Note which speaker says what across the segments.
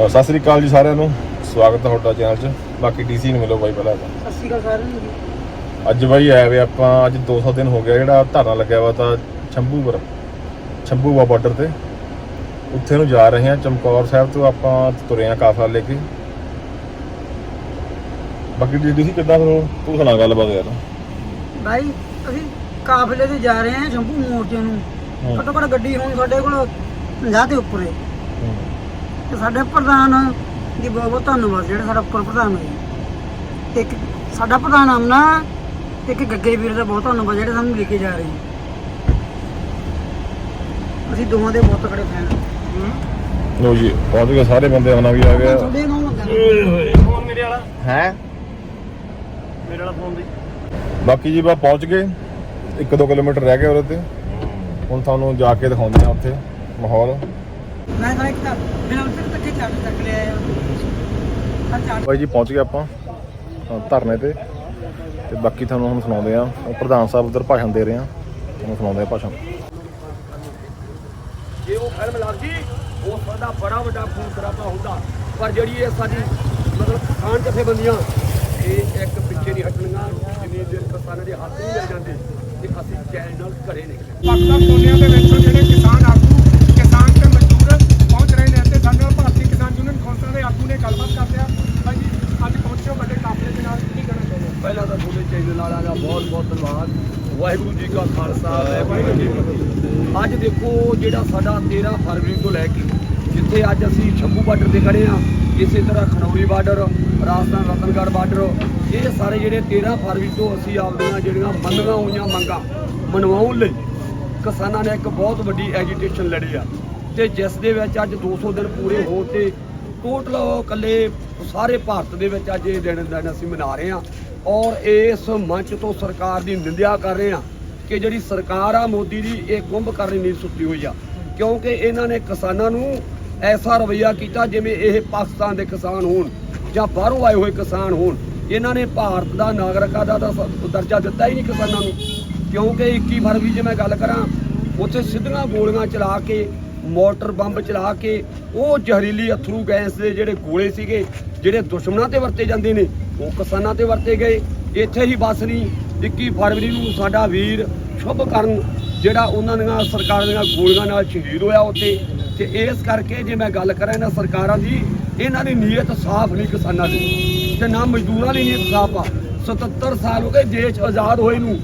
Speaker 1: ਸਤਿ ਸ੍ਰੀ ਅਕਾਲ ਜੀ ਸਾਰਿਆਂ ਨੂੰ ਸਵਾਗਤ ਹੈ ਤੁਹਾਡਾ ਚੈਨਲ 'ਚ ਬਾਕੀ ਡੀਸੀ ਨੂੰ ਮਿਲੋ ਬਾਈ ਪਹਿਲਾਂ ਤਾਂ।
Speaker 2: ਸਤਿ ਸ਼੍ਰੀ ਅਕਾਲ ਸਾਰਿਆਂ ਨੂੰ ਜੀ।
Speaker 1: ਅੱਜ ਬਾਈ ਆਇਆ ਵੇ ਆਪਾਂ ਅੱਜ 200 ਦਿਨ ਹੋ ਗਿਆ ਜਿਹੜਾ ਧਰਨਾ ਲੱਗਿਆ ਵਾ ਤਾਂ ਛੰਭੂਪੁਰ ਛੰਭੂਆ ਬਾਰਡਰ ਤੇ ਉੱਥੇ ਨੂੰ ਜਾ ਰਹੇ ਹਾਂ ਚਮਕੌਰ ਸਾਹਿਬ ਤੋਂ ਆਪਾਂ ਤੁਰੇ ਹਾਂ ਕਾਫਲਾ ਲੈ ਕੇ ਬਾਕੀ ਡੀਸੀ ਕਿੱਦਾਂ ਫਿਰ ਤੂੰ ਸੁਣਾ ਗੱਲਬਾਤ ਯਾਰ
Speaker 2: ਬਾਈ ਅਸੀਂ ਕਾਫਲੇ ਤੇ ਜਾ ਰਹੇ ਹਾਂ ਸ਼ੰਭੂ ਮੋਰਚੇ ਨੂੰ
Speaker 1: ਹੂੰ।
Speaker 2: ਘੱਟੋ ਘੱਟ ਗੱਡੀ ਹੁਣ ਸਾਡੇ ਕੋਲ 50 ਦੇ ਉੱਪਰ ਹੈ
Speaker 1: ਹੂੰ।
Speaker 2: ਤੇ ਸਾਡੇ ਪ੍ਰਧਾਨ ਦੀ ਬਹੁਤ ਬਹੁਤ ਧੰਨਵਾਦ ਜਿਹੜੇ ਸਾਡਾ ਉੱਪਰ ਪ੍ਰਧਾਨ ਹੈ ਤੇ ਇੱਕ ਸਾਡਾ ਪ੍ਰਧਾਨ ਆਮਨਾ ਤੇ ਇੱਕ ਗੱਗੇ ਵੀਰ ਦਾ ਬਹੁਤ ਧੰਨਵਾਦ ਜਿਹੜੇ ਸਾਨੂੰ ਲੈ ਕੇ ਜਾ ਰਹੇ ਅਸੀਂ ਦੋਵਾਂ ਦੇ ਬਹੁਤ ਤਕੜੇ ਫੈਨ ਹਾਂ।
Speaker 1: ਲੋ ਜੀ ਪਹੁੰਚ ਗਏ ਸਾਰੇ ਬੰਦੇ ਆਉਣਾ ਵੀ ਆ ਗਿਆ।
Speaker 2: ਤੁਹਾਡੇ ਨਾਲ ਲੱਗਾ
Speaker 3: ਫੋਨ ਮੇਰੇ ਵਾਲਾ?
Speaker 1: ਹੈ?
Speaker 3: ਮੇਰੇ ਵਾਲਾ ਫੋਨ ਦੀ।
Speaker 1: ਬਾਕੀ ਜੀ ਬਾ ਪਹੁੰਚ ਗਏ। 1-2 ਕਿਲੋਮੀਟਰ ਰਹਿ ਗਏ ਉਹਦੇ ਤੇ। ਹੁਣ ਤੁਹਾਨੂੰ ਜਾ ਕੇ ਦਿਖਾਉਂਦੇ ਆ ਉੱਥੇ ਮਾਹੌਲ।
Speaker 2: ਮੈਂ ਤਾਂ ਇੱਕ ਤਾਂ ਬਿਨਾਂ ਉੱਤੇ ਤੱਕੇ ਚੱਕ ਚੱਕ ਲਿਆ ਆ। ਚੱਕ
Speaker 1: ਬਾਈ ਜੀ ਪਹੁੰਚ ਗਏ ਆਪਾਂ ਅ, ਧਰਨੇ ਤੇ। ਤੇ ਬਾਕੀ ਤੁਹਾਨੂੰ ਹੁਣ ਸੁਣਾਉਂਦੇ ਆ ਉਹ ਪ੍ਰਧਾਨ ਸਾਹਿਬ ਉਧਰ ਭਾਸ਼ਣ ਦੇ ਰਹੇ ਆ ਤੁਹਾਨੂੰ ਸੁਣਾਉਂਦੇ ਆ ਭਾਸ਼ਣ।
Speaker 3: ਜੇ ਉਹ ਫਿਲਮ ਲੱਗਦੀ ਉਹ ਸਾਡਾ ਬੜਾ ਵੱਡਾ ਖੂਨ ਖਰਾਬਾ ਹੁੰਦਾ। ਪਰ ਜਿਹੜੀ ਇਹ ਸਾਡੀ ਮਤਲਬ ਕਿਸਾਨ ਜਥੇਬੰਦੀਆਂ ਇਹ ਇੱਕ ਪਿੱਛੇ ਨਹੀਂ ਹਟਣੀਆਂ ਜਿੰਨੀ ਦੇਰ ਕਿਸਾਨਾਂ ਦੇ ਹੱਥ ਨਹੀਂ ਮਿਲ ਜਾਂਦੇ ਤੇ ਅਸੀਂ ਚੈਨ ਨਾਲ ਘਰੇ ਨਿਕਲੇ
Speaker 4: ਪਾਕਿਸਤਾਨ ਕੋਨਿਆਂ ਦੇ ਵਿੱਚੋਂ ਜਿਹੜੇ ਕਿਸਾਨ ਤੇ ਮਜ਼ਦੂਰ ਪਹੁੰਚ ਰਹੇ ਨੇ ਤੇ ਸਾਡੇ ਨਾਲ ਭਾਰਤੀ ਕਿਸਾਨ ਯੂਨੀਅਨ ਖੋਸਲਾ ਦੇ ਆਗੂ ਨੇ ਗੱਲਬਾਤ ਕਰਦੇ ਆ ਭਾਈ ਜੀ ਅੱਜ ਪਹੁੰਚੋ ਵੱਡੇ ਕਾਫਲੇ ਦੇ ਨਾਲ ਕੀ ਕਹਿਣਾ ਚਾਹੁੰਦੇ ਹੋ
Speaker 3: ਪਹਿਲਾਂ ਤਾਂ ਤੁਹਾਡੇ ਚੈਨਲ ਵਾਲਿਆਂ ਦਾ ਬਹੁਤ ਬਹੁਤ ਧੰਨਵਾਦ। ਵਾਹਿਗੁਰੂ ਜੀ ਕਾ ਖਾਲਸਾ, ਵਾਹਿਗੁਰੂ ਜੀ ਕੀ ਫਤਿਹ। ਅੱਜ ਦੇਖੋ ਜਿਹੜਾ ਸਾਡਾ 13 ਫਰਵਰੀ ਤੋਂ ਲੈ ਕੇ ਜਿੱਥੇ ਅੱਜ ਅਸੀਂ ਸ਼ੰਭੂ ਬਾਰਡਰ ਤੇ ਖੜੇ ਆ ਇਸੇ ਤਰ੍ਹਾਂ ਖਨੌਰੀ ਬਾਰਡਰ, ਰਾਜਸਥਾਨ ਰਤਨਗੜ੍ਹ ਬਾਰਡਰ, ਇਹ ਸਾਰੇ ਜਿਹੜੇ 13 ਫਰਵਰੀ ਤੋਂ ਅਸੀਂ ਆਪਦੀਆਂ ਜਿਹੜੀਆਂ ਮੰਨੀਆਂ ਹੋਈਆਂ ਮੰਗਾਂ ਮਨਵਾਉਣ ਲਈ ਕਿਸਾਨਾਂ ਨੇ ਇੱਕ ਬਹੁਤ ਵੱਡੀ ਐਜੀਟੇਸ਼ਨ ਲੜੀ ਆ। ਤੇ ਜਿਸ ਦੇ ਵਿੱਚ ਅੱਜ 200 ਦਿਨ ਪੂਰੇ ਹੋ ਤੇ ਟੋਟਲ ਇਕੱਲੇ ਸਾਰੇ ਭਾਰਤ ਦੇ ਵਿੱਚ ਅੱਜ ਇਹ ਦਿਨ ਦਿਨ ਅਸੀਂ ਮਨਾ ਰਹੇ ਹਾਂ। ਔਰ ਇਸ ਮੰਚ ਤੋਂ ਸਰਕਾਰ ਦੀ ਨਿੰਦਿਆ ਕਰ ਰਹੇ ਹਾਂ ਕਿ ਜਿਹੜੀ ਸਰਕਾਰ ਆ ਮੋਦੀ ਦੀ ਇਹ ਕੁੰਭ ਕਰਨੀ ਨਹੀਂ ਸੁੱਤੀ ਹੋਈ ਆ। ਕਿਉਂਕਿ ਇਹਨਾਂ ਨੇ ਕਿਸਾਨਾਂ ਨੂੰ ਐਸਾ ਰਵਈਆ ਕੀਤਾ ਜਿਵੇਂ ਇਹ ਪਾਕਿਸਤਾਨ ਦੇ ਕਿਸਾਨ ਹੋਣ ਜਾਂ ਬਾਹਰੋਂ ਆਏ ਹੋਏ ਕਿਸਾਨ ਹੋਣ। ਇਹਨਾਂ ਨੇ ਭਾਰਤ ਦਾ ਨਾਗਰਿਕਾਂ ਦਾ ਤਾਂ ਦਰਜਾ ਦਿੱਤਾ ਹੀ ਨਹੀਂ ਕਿਸਾਨਾਂ ਨੂੰ। ਕਿਉਂਕਿ 21 ਫਰਵਰੀ ਜੇ ਮੈਂ ਗੱਲ ਕਰਾਂ, ਉੱਥੇ ਸਿੱਧੀਆਂ ਗੋਲੀਆਂ ਚਲਾ ਕੇ, ਮੋਟਰ ਬੰਬ ਚਲਾ ਕੇ, ਉਹ ਜ਼ਹਿਰੀਲੀ ਅਥਰੂ ਗੈਸ ਦੇ ਜਿਹੜੇ ਗੋਲੇ ਸੀਗੇ, ਜਿਹੜੇ ਦੁਸ਼ਮਣਾਂ ਤੇ ਵਰਤੇ ਜਾਂਦੇ ਨੇ ਉਹ ਕਿਸਾਨਾਂ ਤੇ ਵਰਤੇ ਗਏ। ਇੱਥੇ ਹੀ ਬਸ ਨਹੀਂ 21 ਫਰਵਰੀ ਨੂੰ ਸਾਡਾ ਵੀਰ ਸ਼ੁਭ ਕਰਨ ਜਿਹੜਾ ਉਹਨਾਂ ਦੀਆਂ ਸਰਕਾਰ ਦੀਆਂ ਗੋਲੀਆਂ ਨਾਲ ਸ਼ਹੀਦ ਹੋਇਆ ਉੱਥੇ। ਤੇ ਇਸ ਕਰਕੇ ਜੇ ਮੈਂ ਗੱਲ ਕਰਾਂ ਇਹਨਾਂ ਸਰਕਾਰਾਂ ਦੀ, ਇਹਨਾਂ ਦੀ ਨੀਅਤ ਸਾਫ਼ ਨਹੀਂ ਕਿਸਾਨਾਂ ਦੀ। ਤੇ ਨਾ ਮਜ਼ਦੂਰਾਂ ਦੀ ਨੀਅਤ ਸਾਫ਼ ਆ। 77 ਸਾਲ ਹੋ ਗਏ ਦੇਸ਼ ਆਜ਼ਾਦ ਹੋਏ ਨੂੰ।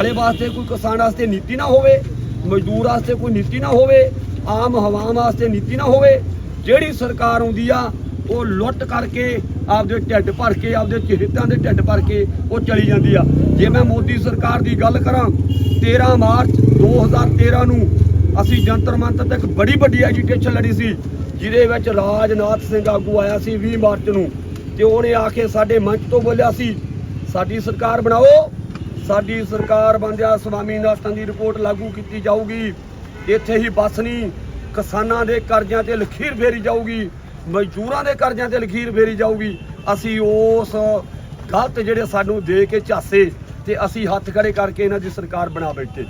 Speaker 3: ਹਲੇ ਵਾਸਤੇ ਕੋਈ ਕਿਸਾਨ ਵਾਸਤੇ ਨੀਤੀ ਨਾ ਹੋਵੇ, ਮਜ਼ਦੂਰ ਵਾਸਤੇ ਕੋਈ ਨੀਤੀ ਨਾ ਹੋਵੇ, ਆਮ ਹਵਾਮ ਵਾਸਤੇ ਨੀਤੀ ਨਾ ਹੋਵੇ। ਜਿਹੜੀ ਸਰਕਾਰ ਆਉਂਦੀ ਆ ਉਹ ਲੁੱਟ ਕਰਕੇ ਆਪਦੇ ਢਿੱਡ ਭਰ ਕੇ, ਆਪਦੇ ਚਿਹਤਾਂ ਦੇ ਢਿੱਡ ਭਰ ਕੇ ਉਹ ਚਲੀ ਜਾਂਦੀ ਆ। ਜੇ ਮੈਂ ਮੋਦੀ ਸਰਕਾਰ ਦੀ ਗੱਲ ਕਰਾਂ 13 ਮਾਰਚ 2013 ਨੂੰ ਅਸੀਂ ਜੰਤਰ ਮੰਤਰ ਤੇ ਇੱਕ ਬੜੀ ਵੱਡੀ ਐਜੀਟੇਸ਼ਨ ਲੜੀ ਸੀ, ਜਿਹਦੇ ਵਿੱਚ ਰਾਜਨਾਥ ਸਿੰਘ ਆਗੂ ਆਇਆ ਸੀ 20 ਮਾਰਚ ਨੂੰ। ਤੇ ਉਹਨੇ ਆ ਕੇ ਸਾਡੇ ਮੰਚ ਤੋਂ ਬੋਲਿਆ ਸੀ, ਸਾਡੀ ਸਰਕਾਰ ਬਣਾਓ, ਸਾਡੀ ਸਰਕਾਰ ਬੰਦਿਆ ਸਵਾਮੀਨਾਥਨ ਦੀ ਰਿਪੋਰਟ ਲਾਗੂ ਕੀਤੀ ਜਾਊਗੀ। ਇੱਥੇ ਹੀ ਬਸ ਨਹੀਂ, ਕਿਸਾਨਾਂ ਦੇ ਕਰਜ਼ਿਆਂ ਤੇ ਲਖੀਰ ਫੇਰੀ ਜਾਊਗੀ। ਮਜ਼ਦੂਰਾਂ ਦੇ ਕਰਜ਼ਿਆਂ ਤੇ ਲਖੀਰ ਫੇਰੀ ਜਾਊਗੀ। ਅਸੀਂ ਉਸ ਗਲਤ ਜਿਹੜੇ ਸਾਨੂੰ ਦੇ ਕੇ ਝਾਸੇ ਤੇ ਅਸੀਂ ਹੱਥ ਖੜੇ ਕਰਕੇ ਇਹਨਾਂ ਦੀ ਸਰਕਾਰ ਬਣਾ ਬੈਠੇ।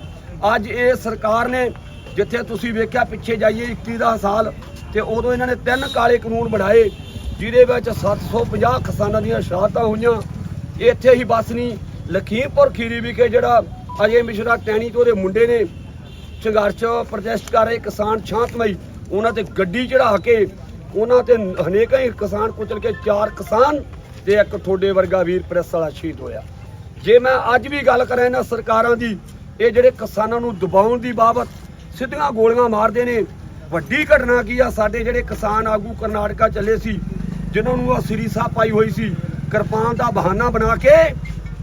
Speaker 3: ਅੱਜ ਇਹ ਸਰਕਾਰ ਨੇ ਜਿੱਥੇ ਤੁਸੀਂ ਵੇਖਿਆ ਪਿੱਛੇ ਜਾਈਏ 21 ਦਾ ਸਾਲ ਤੇ ਉਦੋਂ ਇਹਨਾਂ ਨੇ ਤਿੰਨ ਕਾਲੇ ਕਾਨੂੰਨ ਬਣਾਏ, ਜਿਹਦੇ ਵਿੱਚ 750 ਕਿਸਾਨਾਂ ਦੀਆਂ ਸ਼ਹਾਦਤਾਂ ਹੋਈਆਂ। ਇੱਥੇ ਹੀ ਬਸ ਨਹੀਂ, ਲਖੀਮਪੁਰ ਖੀਰੀ ਵਿਖੇ ਜਿਹੜਾ ਅਜੇ ਮਿਸ਼ਰਾ ਟੈਣੀ ਤੋਂ ਉਹਦੇ ਮੁੰਡੇ ਨੇ ਸੰਘਰਸ਼ ਪ੍ਰੋਟੈਸਟ ਕਰ ਰਹੇ ਕਿਸਾਨ ਸ਼ਾਂਤਮਈ ਉਹਨਾਂ ਤੇ ਗੱਡੀ ਚੜਾ ਕੇ ਉਹਨਾਂ ਤੇ ਅਨੇਕਾਂ ਹੀ ਕਿਸਾਨ ਕੁਚਲ ਕੇ ਚਾਰ ਕਿਸਾਨ ਤੇ ਇੱਕ ਠੋਡੇ ਵਰਗਾ ਵੀਰ ਪ੍ਰੈਸ ਵਾਲਾ ਸ਼ਹੀਦ ਹੋਇਆ। ਜੇ ਮੈਂ ਅੱਜ ਵੀ ਗੱਲ ਕਰਾਂ ਇਹਨਾਂ ਸਰਕਾਰਾਂ ਦੀ, ਇਹ ਜਿਹੜੇ ਕਿਸਾਨਾਂ ਨੂੰ ਦਬਾਉਣ ਦੀ ਬਾਬਤ ਸਿੱਧੀਆਂ ਗੋਲੀਆਂ ਮਾਰਦੇ ਨੇ, ਵੱਡੀ ਘਟਨਾ ਕੀ ਆ? ਸਾਡੇ ਜਿਹੜੇ ਕਿਸਾਨ ਆਗੂ ਕਰਨਾਟਕਾ ਚੱਲੇ ਸੀ, ਜਿਨ੍ਹਾਂ ਨੂੰ ਉਹ ਸ੍ਰੀ ਸਾਹਿਬ ਪਾਈ ਹੋਈ ਸੀ, ਕਿਰਪਾਨ ਦਾ ਬਹਾਨਾ ਬਣਾ ਕੇ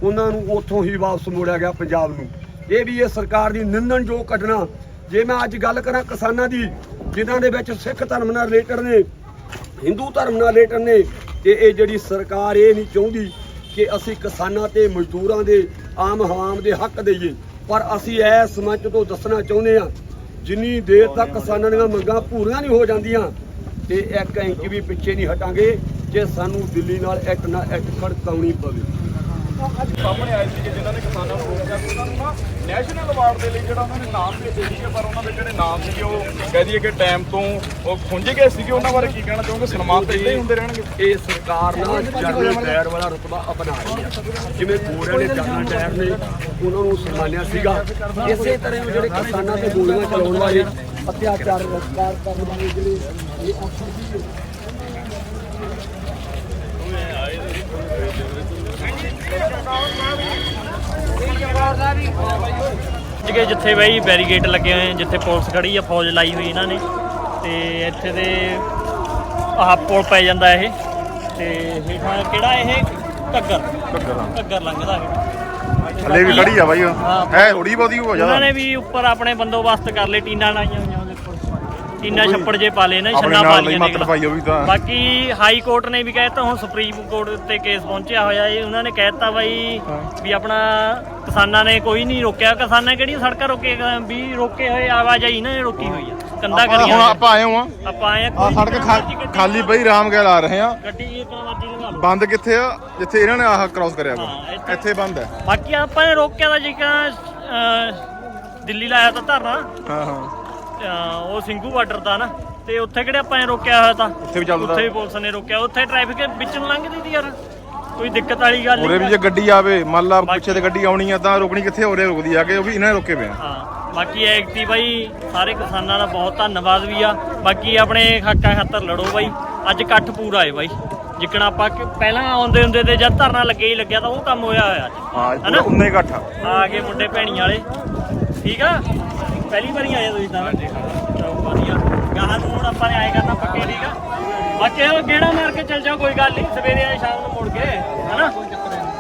Speaker 3: ਉਹਨਾਂ ਨੂੰ ਉੱਥੋਂ ਹੀ ਵਾਪਸ ਮੋੜਿਆ ਗਿਆ ਪੰਜਾਬ ਨੂੰ। ਇਹ ਵੀ ਇਹ ਸਰਕਾਰ ਦੀ ਨਿੰਦਣਯੋਗ ਘਟਨਾ। ਜੇ ਮੈਂ ਅੱਜ ਗੱਲ ਕਰਾਂ ਕਿਸਾਨਾਂ ਦੀ, ਜਿਨ੍ਹਾਂ ਦੇ ਵਿੱਚ ਸਿੱਖ ਧਰਮ ਨਾਲ ਰਿਲੇਟਡ ਨੇ ਹਿੰਦੂ ਧਰਮ ਨਾਲ ਰਿਲੇਟਡ ਨੇ ਤੇ ਇਹ ਜਿਹੜੀ ਸਰਕਾਰ ਇਹ ਨਹੀਂ ਚਾਹੁੰਦੀ ਕਿ ਅਸੀਂ ਕਿਸਾਨਾਂ ਤੇ ਮਜ਼ਦੂਰਾਂ ਦੇ, ਆਮ ਹਵਾਮ ਦੇ ਹੱਕ ਦੇਈਏ। ਪਰ ਅਸੀਂ ਇਸ ਮੰਚ ਤੋਂ ਦੱਸਣਾ ਚਾਹੁੰਦੇ ਹਾਂ, ਜਿੰਨੀ ਦੇਰ ਤੱਕ ਕਿਸਾਨਾਂ ਦੀਆਂ ਮੰਗਾਂ ਪੂਰੀਆਂ ਨਹੀਂ ਹੋ ਜਾਂਦੀਆਂ, ਤੇ ਇੱਕ ਇੰਚ ਵੀ ਪਿੱਛੇ ਨਹੀਂ ਹਟਾਂਗੇ, ਜੇ ਸਾਨੂੰ ਦਿੱਲੀ ਨਾਲ ਇੱਕ ਨਾ ਐਕਟ ਖੜਕਾਉਣੀ ਪਵੇ।
Speaker 5: ਸਾਹਮਣੇ ਆਏ ਸੀਗੇ ਜਿਨ੍ਹਾਂ ਨੇ ਕਿਸਾਨਾਂ ਨੂੰ ਰੋਕਿਆ ਸੀ। ਉਹਨਾਂ ਨੂੰ ਨਾ ਨੈਸ਼ਨਲ ਅਵਾਰਡ ਦੇ ਲਈ ਜਿਹੜਾ ਉਹਨਾਂ ਨੇ ਨਾਮ ਭੇਜੇ ਸੀਗੇ ਪਰ ਉਹਨਾਂ ਦੇ ਜਿਹੜੇ ਨਾਮ ਸੀਗੇ, ਉਹ ਕਹਿ ਦਈਏ ਕਿ ਟਾਈਮ ਤੋਂ ਉਹ ਖੁੰਝ ਗਏ ਸੀਗੇ। ਉਹਨਾਂ ਬਾਰੇ ਕੀ ਕਹਿਣਾ ਚਾਹੋਗੇ? ਸਨਮਾਨ ਤਾਂ ਇਦਾਂ ਹੀ ਹੁੰਦੇ ਰਹਿਣਗੇ।
Speaker 6: ਇਹ ਸਰਕਾਰ ਨਾ ਜਨਰਲ ਡਾਇਰ ਵਾਲਾ ਰੁਤਬਾ ਅਪਣਾ ਰਹੀ ਹੈ ਜਿਵੇਂ ਗੋਰਿਆਂ ਨੇ ਜਨਰਲ ਡਾਇਰ ਨੇ ਉਹਨਾਂ ਨੂੰ ਸਨਮਾਨਿਆ ਸੀਗਾ। ਇਸੇ ਤਰ੍ਹਾਂ ਜਿਹੜੇ ਕਿਸਾਨਾਂ ਤੇ ਗੋਲੀਆਂ ਚਲਾਉਣ ਵਾਲੇ, ਅਤਿਆਚਾਰ ਰਸਕਾਰ ਕਰਨ ਵਾਲੇ ਜਿਹੜੇ ਇਹ ਅਫਸਰ ਸੀ
Speaker 7: ਜਿਗੇ ਜਿੱਥੇ ਬਈ ਬੈਰੀਗੇਟ ਲੱਗੇ ਹੋਏ ਜਿੱਥੇ ਪੁਲਿਸ ਖੜੀ ਆ ਫੌਜ ਲਾਈ ਹੋਈ ਇਹਨਾਂ ਨੇ ਤੇ ਇੱਥੇ ਦੇ ਆਹ ਪੁਲ ਪੈ ਜਾਂਦਾ ਇਹ ਤੇ ਹੇਠਾਂ ਕਿਹੜਾ ਇਹ? ਘੱਗਰ। ਘੱਗਰ ਲੰਘਦਾ ਇਹ।
Speaker 1: ਹਲੇ ਵੀ ਖੜੀ ਆ ਬਾਈ
Speaker 7: ਹਾਂ।
Speaker 1: ਹੈ ਥੋੜੀ ਬਹੁਤੀ ਹੋ
Speaker 7: ਉਹਨਾਂ
Speaker 1: ਜ਼ਿਆਦਾ
Speaker 7: ਨੇ ਵੀ ਉੱਪਰ ਆਪਣੇ ਬੰਦੋਬਸਤ ਕਰ ਲਏ ਟੀਨਾਂ ਲਾਈਆਂ ਹੋਈਆਂ। ਟੀਨਾਂ ਛੱਪੜ ਜੇ ਪਾ ਲਏ ਨਾ ਛੰਨਾ ਪਾ ਲਈਆਂ
Speaker 1: ਮੱਤ
Speaker 7: ਦੇਖ ਲਾ।
Speaker 1: ਪਾਈ ਉਹ ਵੀ ਤਾਂ।
Speaker 7: ਬਾਕੀ ਹਾਈ ਕੋਰਟ ਨੇ ਵੀ ਕਹਿਤਾ ਹੁਣ ਸੁਪਰੀਮ ਕੋਰਟ ਉੱਤੇ ਕੇਸ ਪਹੁੰਚਿਆ ਹੋਇਆ ਹੈ ਉਹਨਾਂ ਨੇ ਕਹਿਤਾ ਬਾਈ ਵੀ ਆਪਣਾ ਕਿਸਾਨਾਂ ਨੇ ਕੋਈ ਨਹੀਂ ਰੋਕਿਆ। ਕਿਸਾਨਾਂ ਕਿਹੜੀਆਂ ਸੜਕਾਂ ਰੋਕੇ ਵੀ ਰੋਕੇ ਹੋਏ ਆਵਾਜਾਈ ਨਾ ਰੋਕੀ ਹੋਈ ਆ। ਕੰਦਾ ਕਰੀਆਂ
Speaker 1: ਹੁਣ ਆਪਾਂ ਆਏ ਹਾਂ।
Speaker 7: ਆਪਾਂ ਆਏ ਆ
Speaker 1: ਸੜਕ ਖਾਲੀ ਪਈ ਰਾਮ ਗੈਲ ਆ ਰਹੇ ਆ
Speaker 7: ਗੱਡੀ ਜਿੱਕਣਾ ਮਰਜ਼ੀ ਲਗਾ ਲਓ।
Speaker 1: ਬੰਦ ਕਿੱਥੇ ਆ? ਜਿੱਥੇ ਇਹਨਾਂ ਨੇ ਆਹ ਕ੍ਰਾਸ ਕਰਿਆ ਵਾ।
Speaker 7: ਇੱਥੇ-
Speaker 1: ਬੰਦ ਹੈ।
Speaker 7: ਬਾਕੀ ਆਪਾਂ ਨੇ ਰੋਕਿਆ ਤਾਂ ਜਿੱਕਣਾ ਦਿੱਲੀ ਲਾਇਆ ਤਾਂ ਧਰਨਾ।
Speaker 1: ਹਾਂ ਹਾਂ।
Speaker 7: ਉਹ ਸਿੰਘੂ ਬਾਰਡਰ ਦਾ ਨਾ ਤੇ ਉੱਥੇ ਕਿਹੜੇ ਆਪਾਂ ਨੇ ਰੋਕਿਆ ਹੋਇਆ ਤਾਂ?
Speaker 1: ਉੱਥੇ ਵੀ ਚੱਲਦਾ।
Speaker 7: ਉੱਥੇ ਵੀ ਪੁਲਿਸ ਨੇ ਰੋਕਿਆ। ਉੱਥੇ ਟ੍ਰੈਫਿਕ ਵਿੱਚ ਨੂੰ ਲੰਘਦੀ ਸੀ ਯਾਰ। ਕੋਈ ਦਿੱਕਤ ਵਾਲੀ ਗੱਲ
Speaker 1: ਉਰੇ ਵੀ
Speaker 7: ਨਹੀਂ
Speaker 1: ਜੇ ਗੱਡੀ ਆਵੇ ਮੰਨ ਲਾ ਪਿੱਛੇ ਤੇ ਗੱਡੀ ਆਉਣੀ ਆ ਤਾਂ ਰੁਕਣੀ ਕਿੱਥੇ ਉਰੇ ਰੁਕਦੀ ਆ ਕੇ ਉਹ ਵੀ ਇਹਨਾਂ ਨੇ ਰੋਕੇ ਪਏ ਆ।
Speaker 7: ਹਾਂ ਬਾਕੀ ਐਕਟੀ ਬਾਈ ਸਾਰੇ ਕਿਸਾਨਾਂ ਦਾ ਬਹੁਤ ਧੰਨਵਾਦ ਵੀ ਆ। ਬਾਕੀ ਆਪਣੇ ਹੱਕਾਂ ਖਾਤਰ ਲੜੋ ਬਾਈ। ਅੱਜ ਇਕੱਠ ਪੂਰਾ ਹੈ ਬਾਈ। ਜਿੱਕਣਾ ਆਪਾਂ ਕਿ ਪਹਿਲਾਂ ਆਉਂਦੇ ਹੁੰਦੇ ਤੇ ਜਦ ਧਰਨਾ ਲੱਗੇ ਹੀ ਲੱਗਿਆ ਤਾਂ ਉਹ ਕੰਮ ਹੋਇਆ ਹੋਇਆ ਅੱਜ।
Speaker 1: ਹਾਂ
Speaker 7: ਹਨਾ?
Speaker 1: ਪੂਰਾ ਉਨੇ ਇਕੱਠ ਆ।
Speaker 7: ਆ ਗਏ ਮੁੰਡੇ ਭੈਣੀਆਂ ਵਾਲੇ। ਠੀਕ ਆ? ਪਹਿਲੀ ਵਾਰੀ ਆਏ ਤੁਸੀਂ ਤਾਂ? ਚਲੋ ਵਧੀਆ। ਗਾਹਾਂ ਨੂੰ ਹੁਣ ਆਪਾਂ ਨੇ ਆਏ ਕਰਨਾ ਪੱਕੇ ਠੀਕ ਆ। ਬਾਕੀ ਉਹ ਗੇੜਾ ਮਾਰ ਕੇ ਚੱਲ ਜਾਓ ਕੋਈ ਗੱਲ ਨਹੀਂ। ਸਵੇਰੇ ਆ ਸ਼ਾਮ ਨੂੰ ਮੁੜ ਕੇ ਹਨਾ?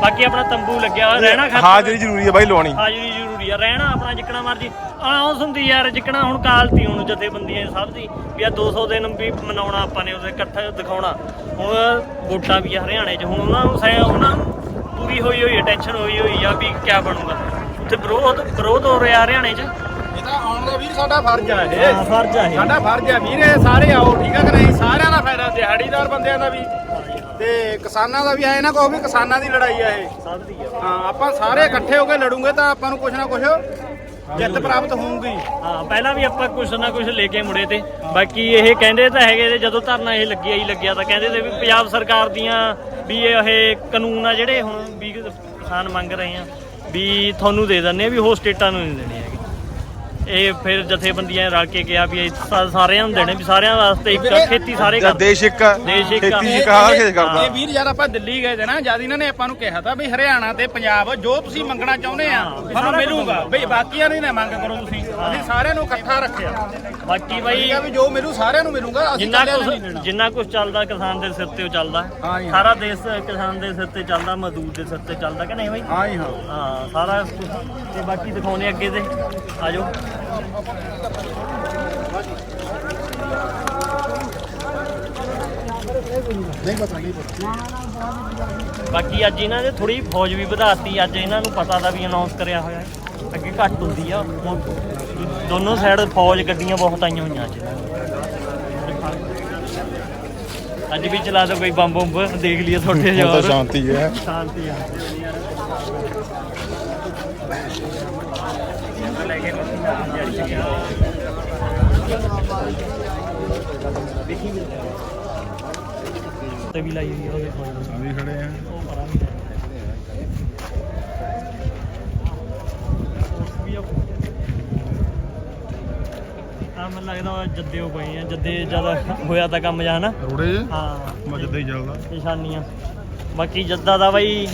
Speaker 7: ਬਾਕੀ ਆਪਣਾ ਤੰਬੂ ਲੱਗਿਆ ਹੋਇਆ ਰਹਿਣਾ ਖਾਤਰ
Speaker 1: ਹਾਜ਼ਰੀ ਜ਼ਰੂਰੀ ਹੈ ਬਾਈ ਲਵਾਉਣੀ
Speaker 7: ਹਾਜ਼ਰੀ ਜ਼ਰੂਰੀ ਆ ਰਹਿਣਾ ਆਪਣਾ ਜਿੱਕਣਾ ਮਰਜ਼ੀ। ਆਉਸ ਹੁੰਦੀ ਯਾਰ ਜਿੱਕਣਾ ਹੁਣ ਕਾਲਤੀ ਹੁਣ ਜਥੇਬੰਦੀਆਂ ਸਭ ਦੀ। ਵੀ ਆ 200 ਦਿਨ ਵੀ ਮਨਾਉਣਾ ਆਪਾਂ ਨੇ ਉਹਦੇ ਇਕੱਠਾ ਦਿਖਾਉਣਾ। ਹੁਣ ਵੋਟਾਂ ਵੀ ਆ ਹਰਿਆਣੇ 'ਚ। ਹੁਣ ਉਹਨਾਂ ਨੂੰ ਸੈ ਉਹਨਾਂ ਨੂੰ ਪੂਰੀ ਹੋਈ ਹੋਈ ਹੈ ਟੈਨਸ਼ਨ ਹੋਈ ਹੋਈ ਆ ਵੀ ਕੀ ਬਣੂਗਾ। ਉੱਥੇ ਵਿਰੋਧ ਵਿਰੋਧ ਹੋ ਰਿਹਾ ਹਰਿਆਣੇ 'ਚ।
Speaker 5: ਇਹ ਤਾਂ ਆਉਣ ਦਾ ਵੀਰ ਸਾਡਾ ਫਰਜ਼ ਆ
Speaker 7: ਹਾਂ ਫਰਜ਼ ਆ ਇਹ।
Speaker 5: ਸਾਡਾ ਫਰਜ਼ ਆ ਵੀਰ ਇਹ ਸਾਰੇ ਆਓ ਠੀਕ ਆ ਕਿ ਨਹੀਂ? ਸਾਰਿਆਂ ਦਾ ਫਾਇਦਾ ਦਿਹਾੜੀਦਾਰ ਬੰਦਿਆਂ ਦਾ ਵੀ। ਤੇ ਕਿਸਾਨਾਂ ਦਾ ਵੀ ਐ ਨਾ ਕਹੋ ਵੀ ਕਿਸਾਨਾਂ ਦੀ ਲੜਾਈ ਆ ਇਹ।
Speaker 7: ਸਭ ਦੀ ਆ।
Speaker 5: ਹਾਂ ਆਪਾਂ ਸਾਰੇ ਇਕੱਠੇ ਹੋ ਕੇ ਲੜੂਗੇ ਤਾਂ ਆਪਾਂ ਨੂੰ ਕੁਝ ਨਾ ਕੁਝ ਜਿੱਤ ਪ੍ਰਾਪਤ ਹੋਊਗੀ।
Speaker 7: ਹਾਂ ਪਹਿਲਾਂ ਵੀ ਆਪਾਂ ਕੁਛ ਨਾ ਕੁਛ ਲੈ ਕੇ ਮੁੜੇ ਤੇ। ਬਾਕੀ ਇਹ ਕਹਿੰਦੇ ਤਾਂ ਹੈਗੇ ਤੇ ਜਦੋਂ ਧਰਨਾ ਇਹ ਲੱਗਿਆ ਹੀ ਲੱਗਿਆ ਤਾਂ ਕਹਿੰਦੇ ਤੇ ਵੀ ਪੰਜਾਬ ਸਰਕਾਰ ਦੀਆਂ ਵੀ ਇਹ ਕਾਨੂੰਨ ਆ ਜਿਹੜੇ ਹੁਣ ਵੀ ਕਿਸਾਨ ਮੰਗ ਰਹੇ ਆ ਵੀ ਤੁਹਾਨੂੰ ਦੇ ਦਿੰਦੇ ਆ ਵੀ ਹੋਰ ਸਟੇਟਾਂ ਨੂੰ ਨਹੀਂ ਦੇਣੇ ਇਹ ਫਿਰ ਜਥੇਬੰਦੀਆਂ ਰਲ ਕੇ ਕਿਹਾ ਵੀ ਇਹ ਸਾ- ਸਾਰਿਆਂ ਨੂੰ ਦੇਣੇ ਵੀ ਸਾਰਿਆਂ ਵਾਸਤੇ ਇੱਕ ਖੇਤੀ ਸਾਰੇ ਕਰਦੇ।
Speaker 1: ਦੇਸ਼ ਇੱਕ ਆ,
Speaker 7: ਦੇਸ਼ ਇੱਕ ਆ।
Speaker 1: ਖੇਤੀ ਇੱਕ ਹਰ ਖੇਤ ਕਰਦਾ।
Speaker 5: ਇਹ ਵੀਰ ਜਦ ਆਪਾਂ ਦਿੱਲੀ ਗਏ ਤੇ ਨਾ ਜਦ ਇਹਨਾਂ ਨੇ ਆਪਾਂ ਨੂੰ ਕਿਹਾ ਤਾਂ ਵੀ ਹਰਿਆਣਾ ਤੇ ਪੰਜਾਬ ਜੋ ਤੁਸੀਂ ਮੰਗਣਾ ਚਾਹੁੰਦੇ ਆ
Speaker 7: ਸਾਰਾ
Speaker 5: ਮਿਲੂਗਾ। ਬਈ ਬਾਕੀਆਂ ਦੀ ਨਾ ਮੰਗ ਕਰੋ ਤੁਸੀਂ। ਅਸੀਂ ਸਾਰਿਆਂ ਨੂੰ ਇਕੱਠਾ ਰੱਖਿਆ।
Speaker 7: ਬਾਕੀ ਬਾਈ
Speaker 5: ਆ ਵੀ ਜੋ ਮਿਲੂ ਸਾਰਿਆਂ ਨੂੰ ਮਿਲੂਗਾ ਅਸੀਂ
Speaker 7: ਜਿੰਨਾ
Speaker 5: ਇਕੱਲਿਆਂ
Speaker 7: ਕੁਛ
Speaker 5: ਨੂੰ ਨਹੀਂ ਦੇਣਾ।
Speaker 7: ਜਿੰਨਾ ਕੁਛ ਚੱਲਦਾ ਕਿਸਾਨ ਦੇ ਸਿਰ ਤੇ ਉਹ ਚੱਲਦਾ।
Speaker 5: ਹਾਂ ਜੀ।
Speaker 7: ਸਾਰਾ ਦੇਸ਼ ਕਿਸਾਨ ਦੇ ਸਿਰ ਤੇ ਚੱਲਦਾ ਮਜ਼ਦੂਰ ਦੇ ਸਿਰ ਤੇ ਚੱਲਦਾ ਕਿ ਨਹੀਂ ਬਾਈ?
Speaker 5: ਹਾਂ ਜੀ ਹਾਂ।
Speaker 7: ਹਾਂ ਸਾਰਾ ਕੁਛ। ਤੇ ਬਾਕੀ ਦਿਖਾਉਣੇ ਅੱਗੇ ਤੇ। ਆਜੋ। ਬਾਕੀ ਅੱਜ ਇਹਨਾਂ ਨੇ ਥੋੜੀ ਫੌਜ ਵੀ ਵਧਾਤੀ। ਅੱਜ ਇਹਨਾਂ ਨੂੰ ਪਤਾ ਦਾ ਵੀ ਅਨਾਉਂਸ ਕਰਿਆ ਹੋਇਆ ਹੈ। ਅੱਗੇ ਘੱਟ ਹੁੰਦੀ ਆ। ਦੋਨੋਂ ਸਾਈਡ ਫੌਜ ਗੱਡੀਆਂ ਬਹੁਤ ਆਈਆਂ ਹੋਈਆਂ ਅੱਜ ਅੱਜ ਵੀ ਚਲਾ ਦੋ ਕੋਈ ਬੰਬ ਬੰਬ ਦੇਖ ਲਈਏ ਤੁਹਾਡੇ ਜਵਾਰ
Speaker 1: ਸ਼ਾਂਤੀ ਹੈ।
Speaker 7: ਸ਼ਾਂਤੀ ਆ। ਤੇ ਵੀ ਲਾਈ ਹੋਈ ਆ ਉਹਦੇ ਕੋਲ
Speaker 1: ਵੀ ਖੜੇ ਆ।
Speaker 7: ਉਹ ਪਰਾਂ ਵੀ ਆ। ਮੈਨੂੰ ਲੱਗਦਾ ਉਹ ਜੱਦੇ ਹੋ ਪਏ ਆ। ਜੱਦੇ ਜ਼ਿਆਦਾ ਹੋਇਆ ਤਾਂ ਕੰਮ ਜਾ ਹਨਾ?
Speaker 1: ਰੋੜੇ ਜੇ?
Speaker 7: ਹਾਂ।
Speaker 1: ਮਜਦਾ ਹੀ ਚੱਲਦਾ।
Speaker 7: ਨਿਸ਼ਾਨੀਆਂ। ਬਾਕੀ ਜੱਦਾ ਦਾ ਬਾਈ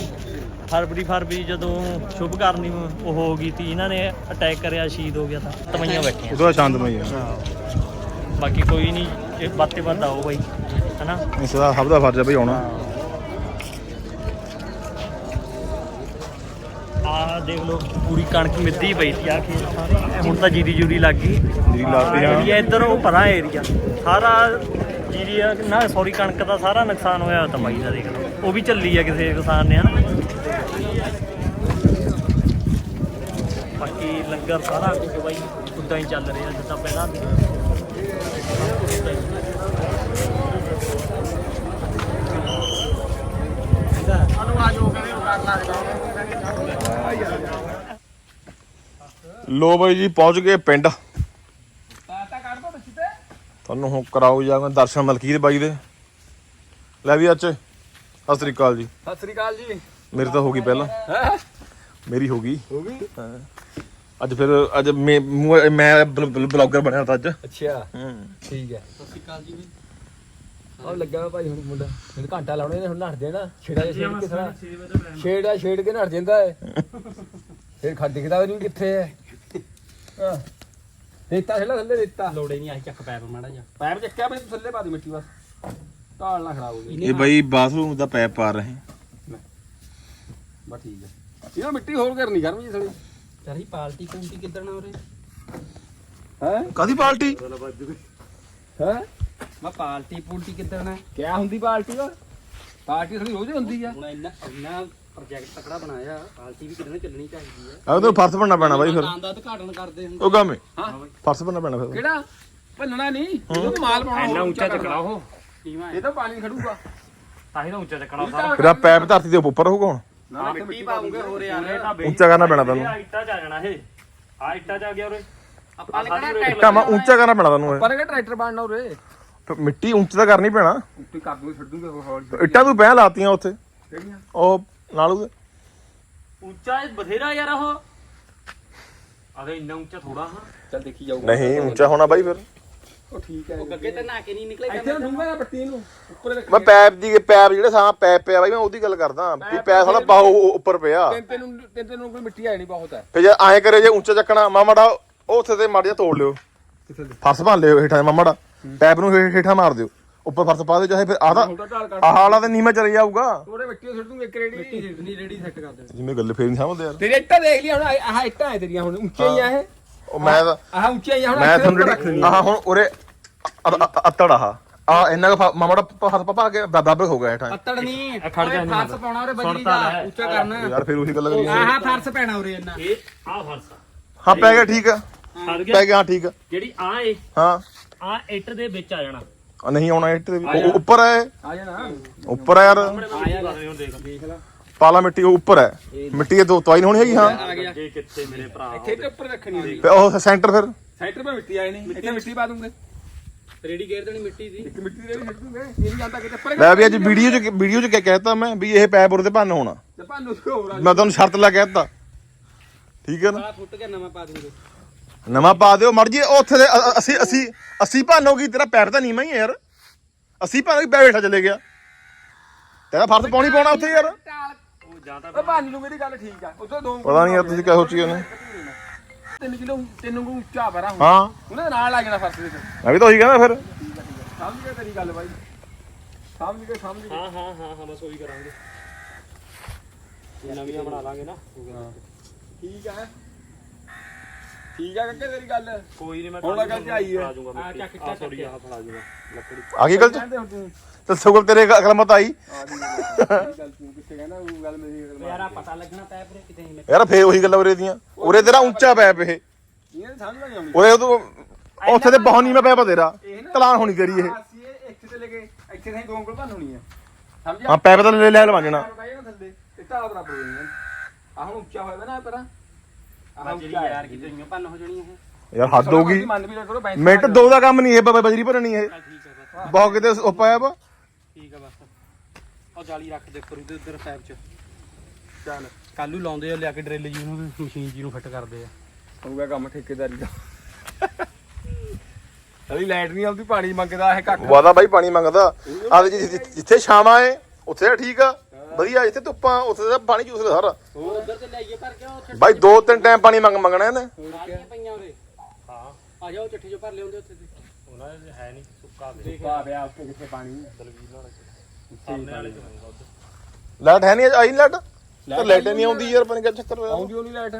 Speaker 7: ਫਰਵਰੀ ਫਰਵਰੀ ਜਦੋਂ ਸ਼ੁਭ ਕਰਨੀ ਉਹ ਹੋ ਗਈ ਤੀ। ਇਹਨਾਂ ਨੇ ਅਟੈਕ ਕਰਿਆ ਸ਼ਹੀਦ ਹੋ ਗਿਆ ਤਾਂ। ਤਮਈਆਂ ਬੈਠੀਆਂ।
Speaker 1: ਉਹਦਾ ਸ਼ਾਂਤਮਈ ਆ।
Speaker 7: ਬਾਕੀ ਕੋਈ ਨਹੀਂ। ਇਹ ਬਾਤੇ ਵੱਧ ਆਓ ਬਾਈ ਹਨਾ?
Speaker 1: ਇਸ ਦਾ ਸਭ ਦਾ ਫਰਜ਼ ਹੈ ਬਈ ਆਉਣਾ।
Speaker 7: ਦੇਖ ਲਓ ਪੂਰੀ ਕਣਕ ਮਿੱਧੀ ਪਈ ਸੀ ਆ ਖੇਤ ਸਾਰੇ। ਹੁਣ ਤਾਂ ਜੀਰੀ ਜੂਰੀ ਲੱਗ ਗਈ।
Speaker 1: ਜੀਰੀ ਲਾਤੀ ਆ
Speaker 7: ਇੱਧਰ ਉਹ ਪਰਾਂ ਏਰੀਆ ਸਾਰਾ ਜੀਰੀ ਆ ਨਾ ਸੌਰੀ ਕਣਕ ਦਾ ਸਾਰਾ ਨੁਕਸਾਨ ਹੋਇਆ ਹੋਇਆ ਤਾਂ ਬਾਈ ਦਾ ਦੇਖ ਲਓ। ਉਹ ਵੀ ਚੱਲੀ ਆ ਕਿਸੇ ਕਿਸਾਨ ਨੇ ਹਨਾ? ਬਾਕੀ ਲੰਗਰ ਸਾਰਾ ਕੁਝ ਬਾਈ ਉਦਾਂ ਹੀ ਚੱਲ ਰਿਹਾ ਜਿੱਦਾਂ ਪਹਿਲਾਂ।
Speaker 1: ਲੋ ਬਾਈ ਜੀ ਪਹੁੰਚ ਗਏ ਪਿੰਡ। ਤੁਹਾਨੂੰ ਹੁਣ ਕਰਾਉ ਜਾਵਾਂ ਦਰਸ਼ਨ ਮਲਕੀਤ ਬਾਈ ਦੇ। ਲੈ ਵੀ ਅੱਛੇ ਸਤਿ ਸ੍ਰੀ ਅਕਾਲ ਜੀ।
Speaker 6: ਸਤਿ ਸ੍ਰੀ ਅਕਾਲ ਜੀ।
Speaker 1: ਮੇਰੀ ਤਾਂ ਹੋ ਗਈ ਪਹਿਲਾਂ। ਮੇਰੀ ਹੋ ਗਈ।
Speaker 6: ਹੋ ਗਈ?
Speaker 1: ਅੱਜ ਫਿਰ ਅੱਜ ਮੈਂ ਬਲੌਗਰ ਬਣਿਆ ਤਾਂ ਅੱਜ।
Speaker 6: ਅੱਛਾ। ਠੀਕ ਹੈ। ਉਹ ਲੱਗਾ ਭਾਈ ਹੁਣ ਮੁੰਡਾ। ਮੈਨੂੰ ਘੰਟਾ ਲਾਉਣੇ ਨੇ ਹੁਣ ਨੱਠ ਦੇਣਾ ਛੇੜਾ ਜਿਹਾ ਛੇੜ ਕੇ ਸਾਰਾ। ਛੇੜਾ ਛੇੜ ਕੇ ਨੱਠ ਜਾਂਦਾ ਹੈ ਫਿਰ ਖੜ ਦਿਖਦਾ ਵੀ ਨਹੀਂ ਕਿੱਥੇ ਹੈ ਹਾਂ ਰੇਤਾ ਛੇਲਾ ਥੱਲੇ ਰੇਤਾ।
Speaker 7: ਲੋੜੇ ਨਹੀਂ ਆਈ ਚੱਕ ਪੈਪ ਮਾੜਾ ਜਾ
Speaker 6: ਪੈਪ ਚੱਕਿਆ ਬਈ ਥੱਲੇ ਪਾ ਦੇ ਮਿੱਟੀ ਬਸ। ਢਾਲ ਨਾ ਖਰਾਬ ਹੋ ਗਈ
Speaker 1: ਇਹ ਬਾਈ ਬਾਥਰੂਮ ਦਾ ਪੈਪ ਪਾ ਰਹੇ।
Speaker 6: ਬਸ ਠੀਕ ਹੈ ਇਹਨਾਂ ਮਿੱਟੀ ਹੋਰ ਕਰਨੀ ਕਰਮ ਜੀ ਥੋੜੀ
Speaker 7: ਤੇਰੀ ਪਾਲਟੀ ਕੁੰਟੀ ਕਿੱਦਣ ਉਰੇ?
Speaker 6: ਹੈ?
Speaker 1: ਕਾਦੀ ਪਾਰਟੀ
Speaker 6: ਹੈ?
Speaker 7: ਮੈਂ ਪਾਲਟੀ ਪੁਲਟੀ ਕਿੱਦਣ ਹੈ
Speaker 6: ਕਿਆ ਹੁੰਦੀ ਪਾਰਟੀ ਉਹ ਪਾਰਟੀ ਥੋੜੀ ਰੋਜ਼ ਹੁੰਦੀ ਆ।
Speaker 7: ਹੁਣ ਇੰਨਾ ਇੰਨਾ ਪ੍ਰੋਜੈਕਟ ਤਕੜਾ ਬਣਾਇਆ ਪਾਲਟੀ ਵੀ ਕਿੱਦਣ ਚੱਲਣੀ ਚਾਹੀਦੀ
Speaker 1: ਆ। ਤੈਨੂੰ ਫਰਸ ਬਣਨਾ ਪੈਣਾ ਬਾਈ ਫਿਰ।
Speaker 7: ਕਾਂ ਦਾ ਉਦਘਾਟਨ ਕਰਦੇ ਹੁੰਦੇ
Speaker 1: ਉਹ ਗਾਮੇ।
Speaker 6: ਹਾਂ।
Speaker 1: ਫਰਸ ਬਣਨਾ ਪੈਣਾ ਫਿਰ।
Speaker 6: ਕਿਹੜਾ? ਭੰਨਣਾ ਨਹੀਂ। ਇਹਨੂੰ ਤਾਂ ਮਾਲ ਪਾਉਣਾ
Speaker 7: ਇੰਨਾ
Speaker 6: ਹੋਰ
Speaker 7: ਉੱਚਾ
Speaker 6: ਕਰਨਾ।
Speaker 7: ਚੱਕਣਾ ਉਹ।
Speaker 6: ਇਹ ਤਾਂ ਪਾਣੀ ਖੜੂਗਾ।
Speaker 7: ਤਾਂ ਹੀ ਤਾਂ ਉੱਚਾ ਚੱਕਣਾ
Speaker 6: ਇਹ
Speaker 1: ਫਿਰ ਆ ਪੈਪ ਧਰਤੀ ਦੇ ਉੱਪਰ ਹੋਊਗਾ ਹੁਣ।
Speaker 6: ਨਾ
Speaker 7: ਮਿੱਟੀ ਪਾਉਂਗੇ ਹੋਰ ਯਾਰ। ਇਹ ਤਾਂ
Speaker 1: ਉੱਚਾ ਕਰਨਾ ਪੈਣਾ ਤੈਨੂੰ
Speaker 7: ਇੱਟਾਂ ਚ ਆ ਜਾਣਾ ਇਹ। ਆ ਇੱਟਾਂ ਚ ਆ ਗਿਆ ਉਰੇ। ਆਪਾਂ ਨੇ ਕਿਹੜਾ
Speaker 1: ਇੱਟਾਂ ਮਾ ਉੱਚਾ ਕਰਨਾ ਪੈਣਾ ਤੈਨੂੰ ਇਹ।
Speaker 6: ਪਰ ਇਹ ਟਰੈਕਟਰ ਬਣਨਾ ਉਰੇ?
Speaker 1: ਫਿਰ ਮਿੱਟੀ ਉੱਚਾ ਤਾਂ ਕਰਨੀ ਪੈਣਾ।
Speaker 6: ਉੱਤੇ ਕਰ ਦੂੰਗੇ ਛੱਡ ਦੂੰਗੇ ਹੌਲੀ
Speaker 1: ਇੱਟਾਂ ਤੂੰ ਬਹਿ ਲਾਤੀਆਂ ਉੱਥੇ।
Speaker 6: ਕਿਹੜੀਆਂ?
Speaker 1: ਉਹ ਨਾਲ ਉਹਦੇ
Speaker 7: ਉੱਚਾ ਇਹ ਬਥੇਰਾ ਯਾਰ ਉਹ ਆਦੇ ਇੰਨਾ ਉੱਚਾ ਥੋੜਾ ਹਾਂ।
Speaker 6: ਚੱਲ ਦੇਖੀ ਜਾਊਗਾ।
Speaker 1: ਨਹੀਂ ਉੱਚਾ ਹੋਣਾ ਬਾਈ ਫਿਰ।
Speaker 6: ਉਹ ਠੀਕ ਹੈ।
Speaker 7: ਉਹ ਗੱਗੇ ਤੇ ਨਹਾ ਕੇ ਨਹੀਂ ਨਿਕਲੇ
Speaker 6: ਇੱਥੇ ਨੂੰ ਡੂੰਗਾ ਨਾ ਪੱਟੀ ਨੂੰ। ਉੱਪਰ ਰੱਖ
Speaker 1: ਮੈਂ ਪੈਪ ਦੀ ਪੈਪ ਜਿਹੜੇ ਸਾਂ ਪੈਪ ਪਿਆ ਬਾਈ ਮੈਂ ਉਹਦੀ ਗੱਲ ਕਰਦਾ। ਵੀ ਪੈਪ ਸਾਲਾ ਬਾਹੂ ਉੱਪਰ ਪਿਆ।
Speaker 6: ਤਿੰਨ ਤਿੰਨ ਨੂੰ- ਤਿੰਨ ਤਿੰਨ ਨੂੰ ਕੋਈ ਮਿੱਟੀ ਆਈ ਨਹੀਂ ਬਹੁਤ ਹੈ।
Speaker 1: ਫਿਰ ਜੇ ਐਂ ਕਰੇ ਜੇ ਉੱਚਾ ਚੱਕਣਾ ਮਾਮਾ ਉਹ ਉੱਥੇ ਤੇ ਮਾੜਾ ਜਿਹਾ ਤੋੜ ਲਿਓ। ਫਰਸ਼ ਭੰਨ ਲਿਓ ਹੇਠਾਂ ਪੈਪ ਨੂੰ ਹੇ- ਹੇਠਾਂ ਮਾਰ ਦਿਓ। ਉੱਪਰ ਫਰਸ਼ ਪਾ ਦਿਓ ਚਾਹੇ ਫਿਰ ਆਦਾ
Speaker 6: ਹੁਣ ਤਾਂ
Speaker 1: ਆਹ ਵਾਲਾ ਤੇ ਨੀਮਾ ਚਲੇ ਜਾਊਗਾ।
Speaker 6: ਉਹਦੇ ਮਿੱਟੀ ਛੱਡ ਦੂੰਗੇ ਇੱਕ ਰੇੜੀ।
Speaker 7: ਨਹੀਂ ਰੈਡੀ ਸੈੱਟ ਕਰ ਦੇ
Speaker 1: ਜਿਵੇਂ ਗੱਲ ਫੇਰ ਨਹੀਂ ਸਮਝਦੇ ਯਾਰ।
Speaker 6: ਤੇਰੇ ਇੱਟਾਂ ਦੇਖ ਲਈ ਹੁਣ ਆਹ ਆਹ ਇੱਟਾਂ ਹੈ ਤੇਰੀਆਂ ਹੁਣ ਉੱਚੀਆਂ ਹੀ ਆ ਇਹ।
Speaker 1: ਉਹ ਮੈਂ ਤਾਂ
Speaker 6: ਆਹ ਉੱਚੀਆਂ ਹੀ ਆ ਹੁਣ
Speaker 1: ਮੈਂ
Speaker 6: ਇੱਥੇ
Speaker 1: ਤੁਹਾਨੂੰ
Speaker 6: ਰੱਖ
Speaker 1: ਜਿਹੜੀ
Speaker 6: ਲੈਣੀਆਂ।
Speaker 1: ਆਹ ਹੁਣ ਉਰੇ ਅਤੜ ਆਹ ਆ ਇੰਨਾ ਕੁ ਫ- ਮਾਮਾ ਦਾ ਹੱਥ ਪਾ ਕੇ ਬਰਾਬਰ ਹੋ ਗਿਆ ਹੇਠਾਂ
Speaker 7: ਪੱਤੜ ਨਹੀਂ ਖੜ ਜਾ
Speaker 2: ਫਰਸ ਪਾਉਣਾ ਉਹਦੇ ਬਜਰੀ ਦਾ ਉੱਚਾ ਕਰਨਾ।
Speaker 1: ਯਾਰ ਫਿਰ ਉਹੀ ਗੱਲ ਕਰੀ
Speaker 2: ਆਹ ਫਰਸ ਪੈਣਾ ਉਰੇ ਇੰਨਾ।
Speaker 7: ਇਹ ਆ ਫਰਸਾ
Speaker 1: ਹਾਂ ਪੈ ਗਿਆ ਠੀਕ ਆ।
Speaker 7: ਗਿਆ।
Speaker 1: ਪੈ ਗਿਆ ਹਾਂ, ਠੀਕ ਆ।
Speaker 7: ਜਿਹੜੀ ਆ ਏ
Speaker 1: ਹਾਂ।
Speaker 7: ਆ ਇੱਟ ਦੇ ਵਿੱਚ ਆ ਜਾਣਾ।
Speaker 1: ਆ ਨਹੀਂ ਆਉਣਾ ਇੱਟ ਤੇ ਵੀ ਉਹ ਉੱਪਰ ਹੈ।
Speaker 6: ਆ ਜਾਣਾ।
Speaker 1: ਉੱਪਰ ਹੈ ਯਾਰ।
Speaker 7: ਆ ਯਾਰ ਹੁਣ ਦੇਖ ਦੇਖ ਲੈ।
Speaker 1: ਪਾਲਾ ਮਿੱਟੀ ਉਹ ਉੱਪਰ ਹੈ। ਮਿੱਟੀ ਇਹ ਦੋ ਤਵਾਈ ਨਹੀਂ ਹੋਣੀ ਹੈਗੀ ਹਾਂ।
Speaker 7: ਕਿੱਥੇ ਮੇਰੇ ਭਰਾ
Speaker 6: ਇੱਥੇ ਤੇ ਉੱਪਰ ਰੱਖਣੀ ਹੋਣੀ।
Speaker 1: ਫਿਰ ਉਹ ਸੈਂਟਰ ਫਿਰ।
Speaker 6: ਸੈਂਟਰ 'ਤੇ ਮਿੱਟੀ ਆਈ ਨਹੀਂ। ਇੱਥੇ ਮਿੱਟੀ ਪਾ ਦੂੰਗੇ।
Speaker 7: ਰੇਡੀ ਗੇਰ ਦੇਣੀ ਮਿੱਟੀ ਦੀ।
Speaker 6: ਇੱਕ ਮਿੱਟੀ ਦੇ ਵੀ ਛੱਡ ਦੂੰਗੇ। ਇਹ ਨਹੀਂ ਜਾਂਦਾ ਕਿਤੇ। ਉੱਪਰ
Speaker 1: ਲੈ ਵੀ ਅੱਜ ਵੀਡੀਓ ਚ ਵੀਡੀਓ ਚ ਕਿਆ ਕਹਿਤਾ ਮੈਂ ਵੀ ਇਹ ਪੈਪ ਉਰੇ ਤੇ ਭੰਨ ਹੋਣਾ।
Speaker 6: ਤੇ ਭਾਨੂੰ ਹੋਰ ਆ
Speaker 1: ਮੈਂ ਤੁਹਾਨੂੰ ਸ਼ਰਤ ਲਾ ਕੇ ਕਹਿਤਾ। ਠੀਕ ਹੈ ਨਾ?
Speaker 7: ਆ ਫੁੱਟ ਕੇ ਨਵਾਂ ਪਾ ਦੂੰਗੇ।
Speaker 1: ਨਵਾਂ ਪਾ ਦਿਓ। ਮਰ ਜੀ ਉੱਥੇ ਦੇ 80 80 80 ਭੰਨ ਹੋ ਗਈ ਤੇਰਾ ਪੈਰ ਤਾਂ ਨੀਵਾਂ ਹੀ ਹੈ ਯਾਰ। 80 ਭੰਨ ਗਈ ਪੈਰ ਹੇਠਾਂ ਚਲੇ ਗਿਆ। ਤੇਰਾ ਫਰਜ਼ ਪਾਉਣੀ ਪਾਉਣਾ ਉੱਥੇ ਯਾਰ।
Speaker 7: ਉਹ ਜਾਂ ਤਾਂ
Speaker 6: ਉਹ ਭਾਨੂੰ ਨੂੰ ਮੇਰੀ ਗੱਲ ਠੀਕ ਆ। ਉਧਰ ਦੋ
Speaker 1: ਪਤਾ ਨਹੀਂ ਯਾਰ ਤੁਸੀਂ ਕਿਆ ਸੋਚੀ ਜਾਂਦੇ
Speaker 6: 3 ਕਿਲੋ 3 ਨੂੰ ਉੱਚਾ ਪਰਾਂ ਹੁਣ
Speaker 1: ਹਾਂ।
Speaker 6: ਉਹਨੇ ਨਾਲ ਆ ਜਾਣਾ ਫਰਸ਼ ਦੇ ਤੇ
Speaker 1: ਮੈਂ ਵੀ ਤਾਂ ਉਹੀ ਕਹਿੰਦਾ ਫਿਰ।
Speaker 6: ਸਮਝ ਗਿਆ ਤੇਰੀ ਗੱਲ ਬਾਈ। ਸਮਝ ਗਏ ਸਮਝ ਗਏ
Speaker 7: ਹਾਂ ਹਾਂ ਹਾਂ ਹਾਂ ਬਸ ਉਹੀ ਕਰਾਂਗੇ। ਨਵੀਆਂ ਬਣਾ ਲਾਂਗੇ ਨਾ।
Speaker 6: ਠੀਕ ਹੈ ਠੀਕ ਆ ਕੱਕੇ ਤੇਰੀ ਗੱਲ?
Speaker 7: ਕੋਈ ਨਹੀਂ ਮੈਂ
Speaker 6: ਹੁਣ ਲੱਗਾ ਤੇ ਆਈ ਹੈ।
Speaker 7: ਆ ਜਾਊਗਾ ਆ ਚੱਕ ਆ ਸੌਰੀ ਆ ਫੜਾ ਜੂਗਾ ਲੱਕੜੀ।
Speaker 1: ਆ ਗਈ ਗੱਲ ਚ
Speaker 6: ਕਹਿੰਦੇ ਹੁਣ ਤੂੰ।
Speaker 1: ਕੋਲ ਤੇਰੇ ਅਕਲ ਮਤ ਆਈ।
Speaker 6: ਆ ਦੀ ਗੱਲ ਤੂੰ ਕਿੱਥੇ ਕਹਿੰਦਾ ਉਹ ਗੱਲ ਮੇਰੀ ਗੱਲ
Speaker 7: ਯਾਰ ਆ ਪਤਾ ਲੱਗਣਾ ਪੈ ਪਰੇ ਕਿਤੇ ਨਹੀਂ
Speaker 1: ਯਾਰ ਫੇਰ ਉਹੀ ਗੱਲਾਂ ਉਰੇ ਦੀਆਂ। ਉਰੇ ਤੇਰਾ ਉੱਚਾ ਪੈਪ ਇਹ।
Speaker 6: ਇਹ ਸਮਝ ਨਹੀਂ ਆਉਂਦੀ
Speaker 1: ਉਰੇ ਤੂੰ ਉੱਥੇ ਤੇ ਬਹੁਤ ਨੀਵਾਂ ਪੈਪ ਆ ਤੇਰਾ। ਕਲਾਨ ਹੋਣੀ ਕਰੀ ਇਹ।
Speaker 6: ਅਸੀਂ ਇਹ ਇੱਥੇ ਤੇ ਲੈ ਕੇ ਇੱਥੇ ਤਾਂ ਦੋ ਉਂਗਲ ਭੰਨ ਹੋਣੀ ਹੈ ਸਮਝਿਆ?
Speaker 1: ਹਾਂ ਪੈਪ ਤਾਂ ਲੈ ਲੈ
Speaker 6: ਥੱਲੇ ਤੇ ਬਰਾਬਰ ਹੋ ਜਾਣੀ ਆ ਹੁਣ ਉੱਚਾ ਹੋਇਆ ਵਾ ਨਾ ਪਰਾਂ। ਆਹ
Speaker 7: ਜਿਹੜੀ ਯਾਰ ਕਿਤੇ ਨਹੀਂ ਭੰਨ ਹੋ ਜਾਣੀ ਇਹ।
Speaker 1: ਯਾਰ ਹੱਦ ਹੋ ਗਈ।
Speaker 6: ਮੰਨ ਵੀ ਲਿਆ ਕਰੋ ਬੈਂਚ
Speaker 1: ਮਿੰਟ ਦੋ ਦਾ ਕੰਮ ਨਹੀਂ ਇਹ ਬਾਬਾ ਬਜਰੀ ਭਰਨੀ ਇਹ।
Speaker 7: ਚੱਲ ਠੀਕ ਆ ਬਸ।
Speaker 1: ਬਹੁਤ ਕਿਤੇ ਉਹ ਪਾਇਆ ਵਾ।
Speaker 7: ਠੀਕ ਆ ਬਸ। ਉਹ ਜਾਲੀ ਰੱਖ ਦੇ ਕਰੂ ਤੇ ਉਧਰ ਪੈਪ ਚ।
Speaker 6: ਚੱਲ।
Speaker 7: ਕੱਲੂ ਲਾਉਂਦੇ ਆ ਲਿਆ ਕੇ ਡਰਿੱਲ ਜੀ ਨੂੰ ਮਸ਼ੀਨ ਜੀ ਨੂੰ ਫਿੱਟ ਕਰਦੇ ਆ।
Speaker 6: ਹੋਊਗਾ ਕੰਮ ਠੇਕੇਦਾਰੀ ਦਾ। ਅਲੀ ਲਾਈਟ ਨਹੀਂ ਆਉਂਦੀ ਪਾਣੀ ਮੰਗਦਾ ਇਹ ਕੱਖ।
Speaker 1: ਵਾਦਾ ਬਾਈ ਪਾਣੀ ਮੰਗਦਾ। ਆ ਜਿੱਥੇ ਛਾਵਾਂ ਏ ਉੱਥੇ ਤਾਂ ਠੀਕ ਆ। ਵਧੀਆ ਜਿੱਥੇ ਧੁੱਪਾਂ ਉੱਥੇ ਤਾਂ ਪਾਣੀ ਚੂਸ ਸਾਰਾ।
Speaker 7: ਹੋਰ ਉਧਰ ਤੇ ਲਾਈਏ ਭਰ ਕੇ ਉੱਥੇ
Speaker 1: ਬਾਈ ਦੋ ਤਿੰਨ ਟਾਈਮ ਪਾਣੀ ਮੰਗ ਮੰਗਣਾ ਇਹਨੇ।
Speaker 7: ਸਾਰੀਆਂ ਪਈਆਂ ਉਰੇ? ਹਾਂ। ਆ ਜਾਓ ਚੱਠੀ ਜੋ ਭਰ ਲਿਆਉਂਦੇ ਉੱਥੇ ਤੇ। ਉਹਨਾਂ ਦੇ ਹੈ ਨਹੀਂ ਸੁੱਕਾ ਦੇ
Speaker 6: ਪਾ ਪਿਆ ਉੱਤੇ ਕਿੱਥੇ ਪਾਣੀ?
Speaker 7: ਸਾਹਮਣੇ ਵਾਲੇ ਚ ਹੋਊਗਾ ਉੱਧਰ
Speaker 1: ਲਾਈਟ ਹੈ ਨਹੀਂ ਆਈ ਲਾਈਟ? ਤਾਂ ਲਾਈਟ ਨਹੀਂ ਆਉਂਦੀ ਯਾਰ ਪਨ ਕਿਆ ਚੱਕਰ ਹੋਇਆ।
Speaker 6: ਆਉਂਦੀ ਉਹ ਨਹੀਂ ਲਾਈਟ?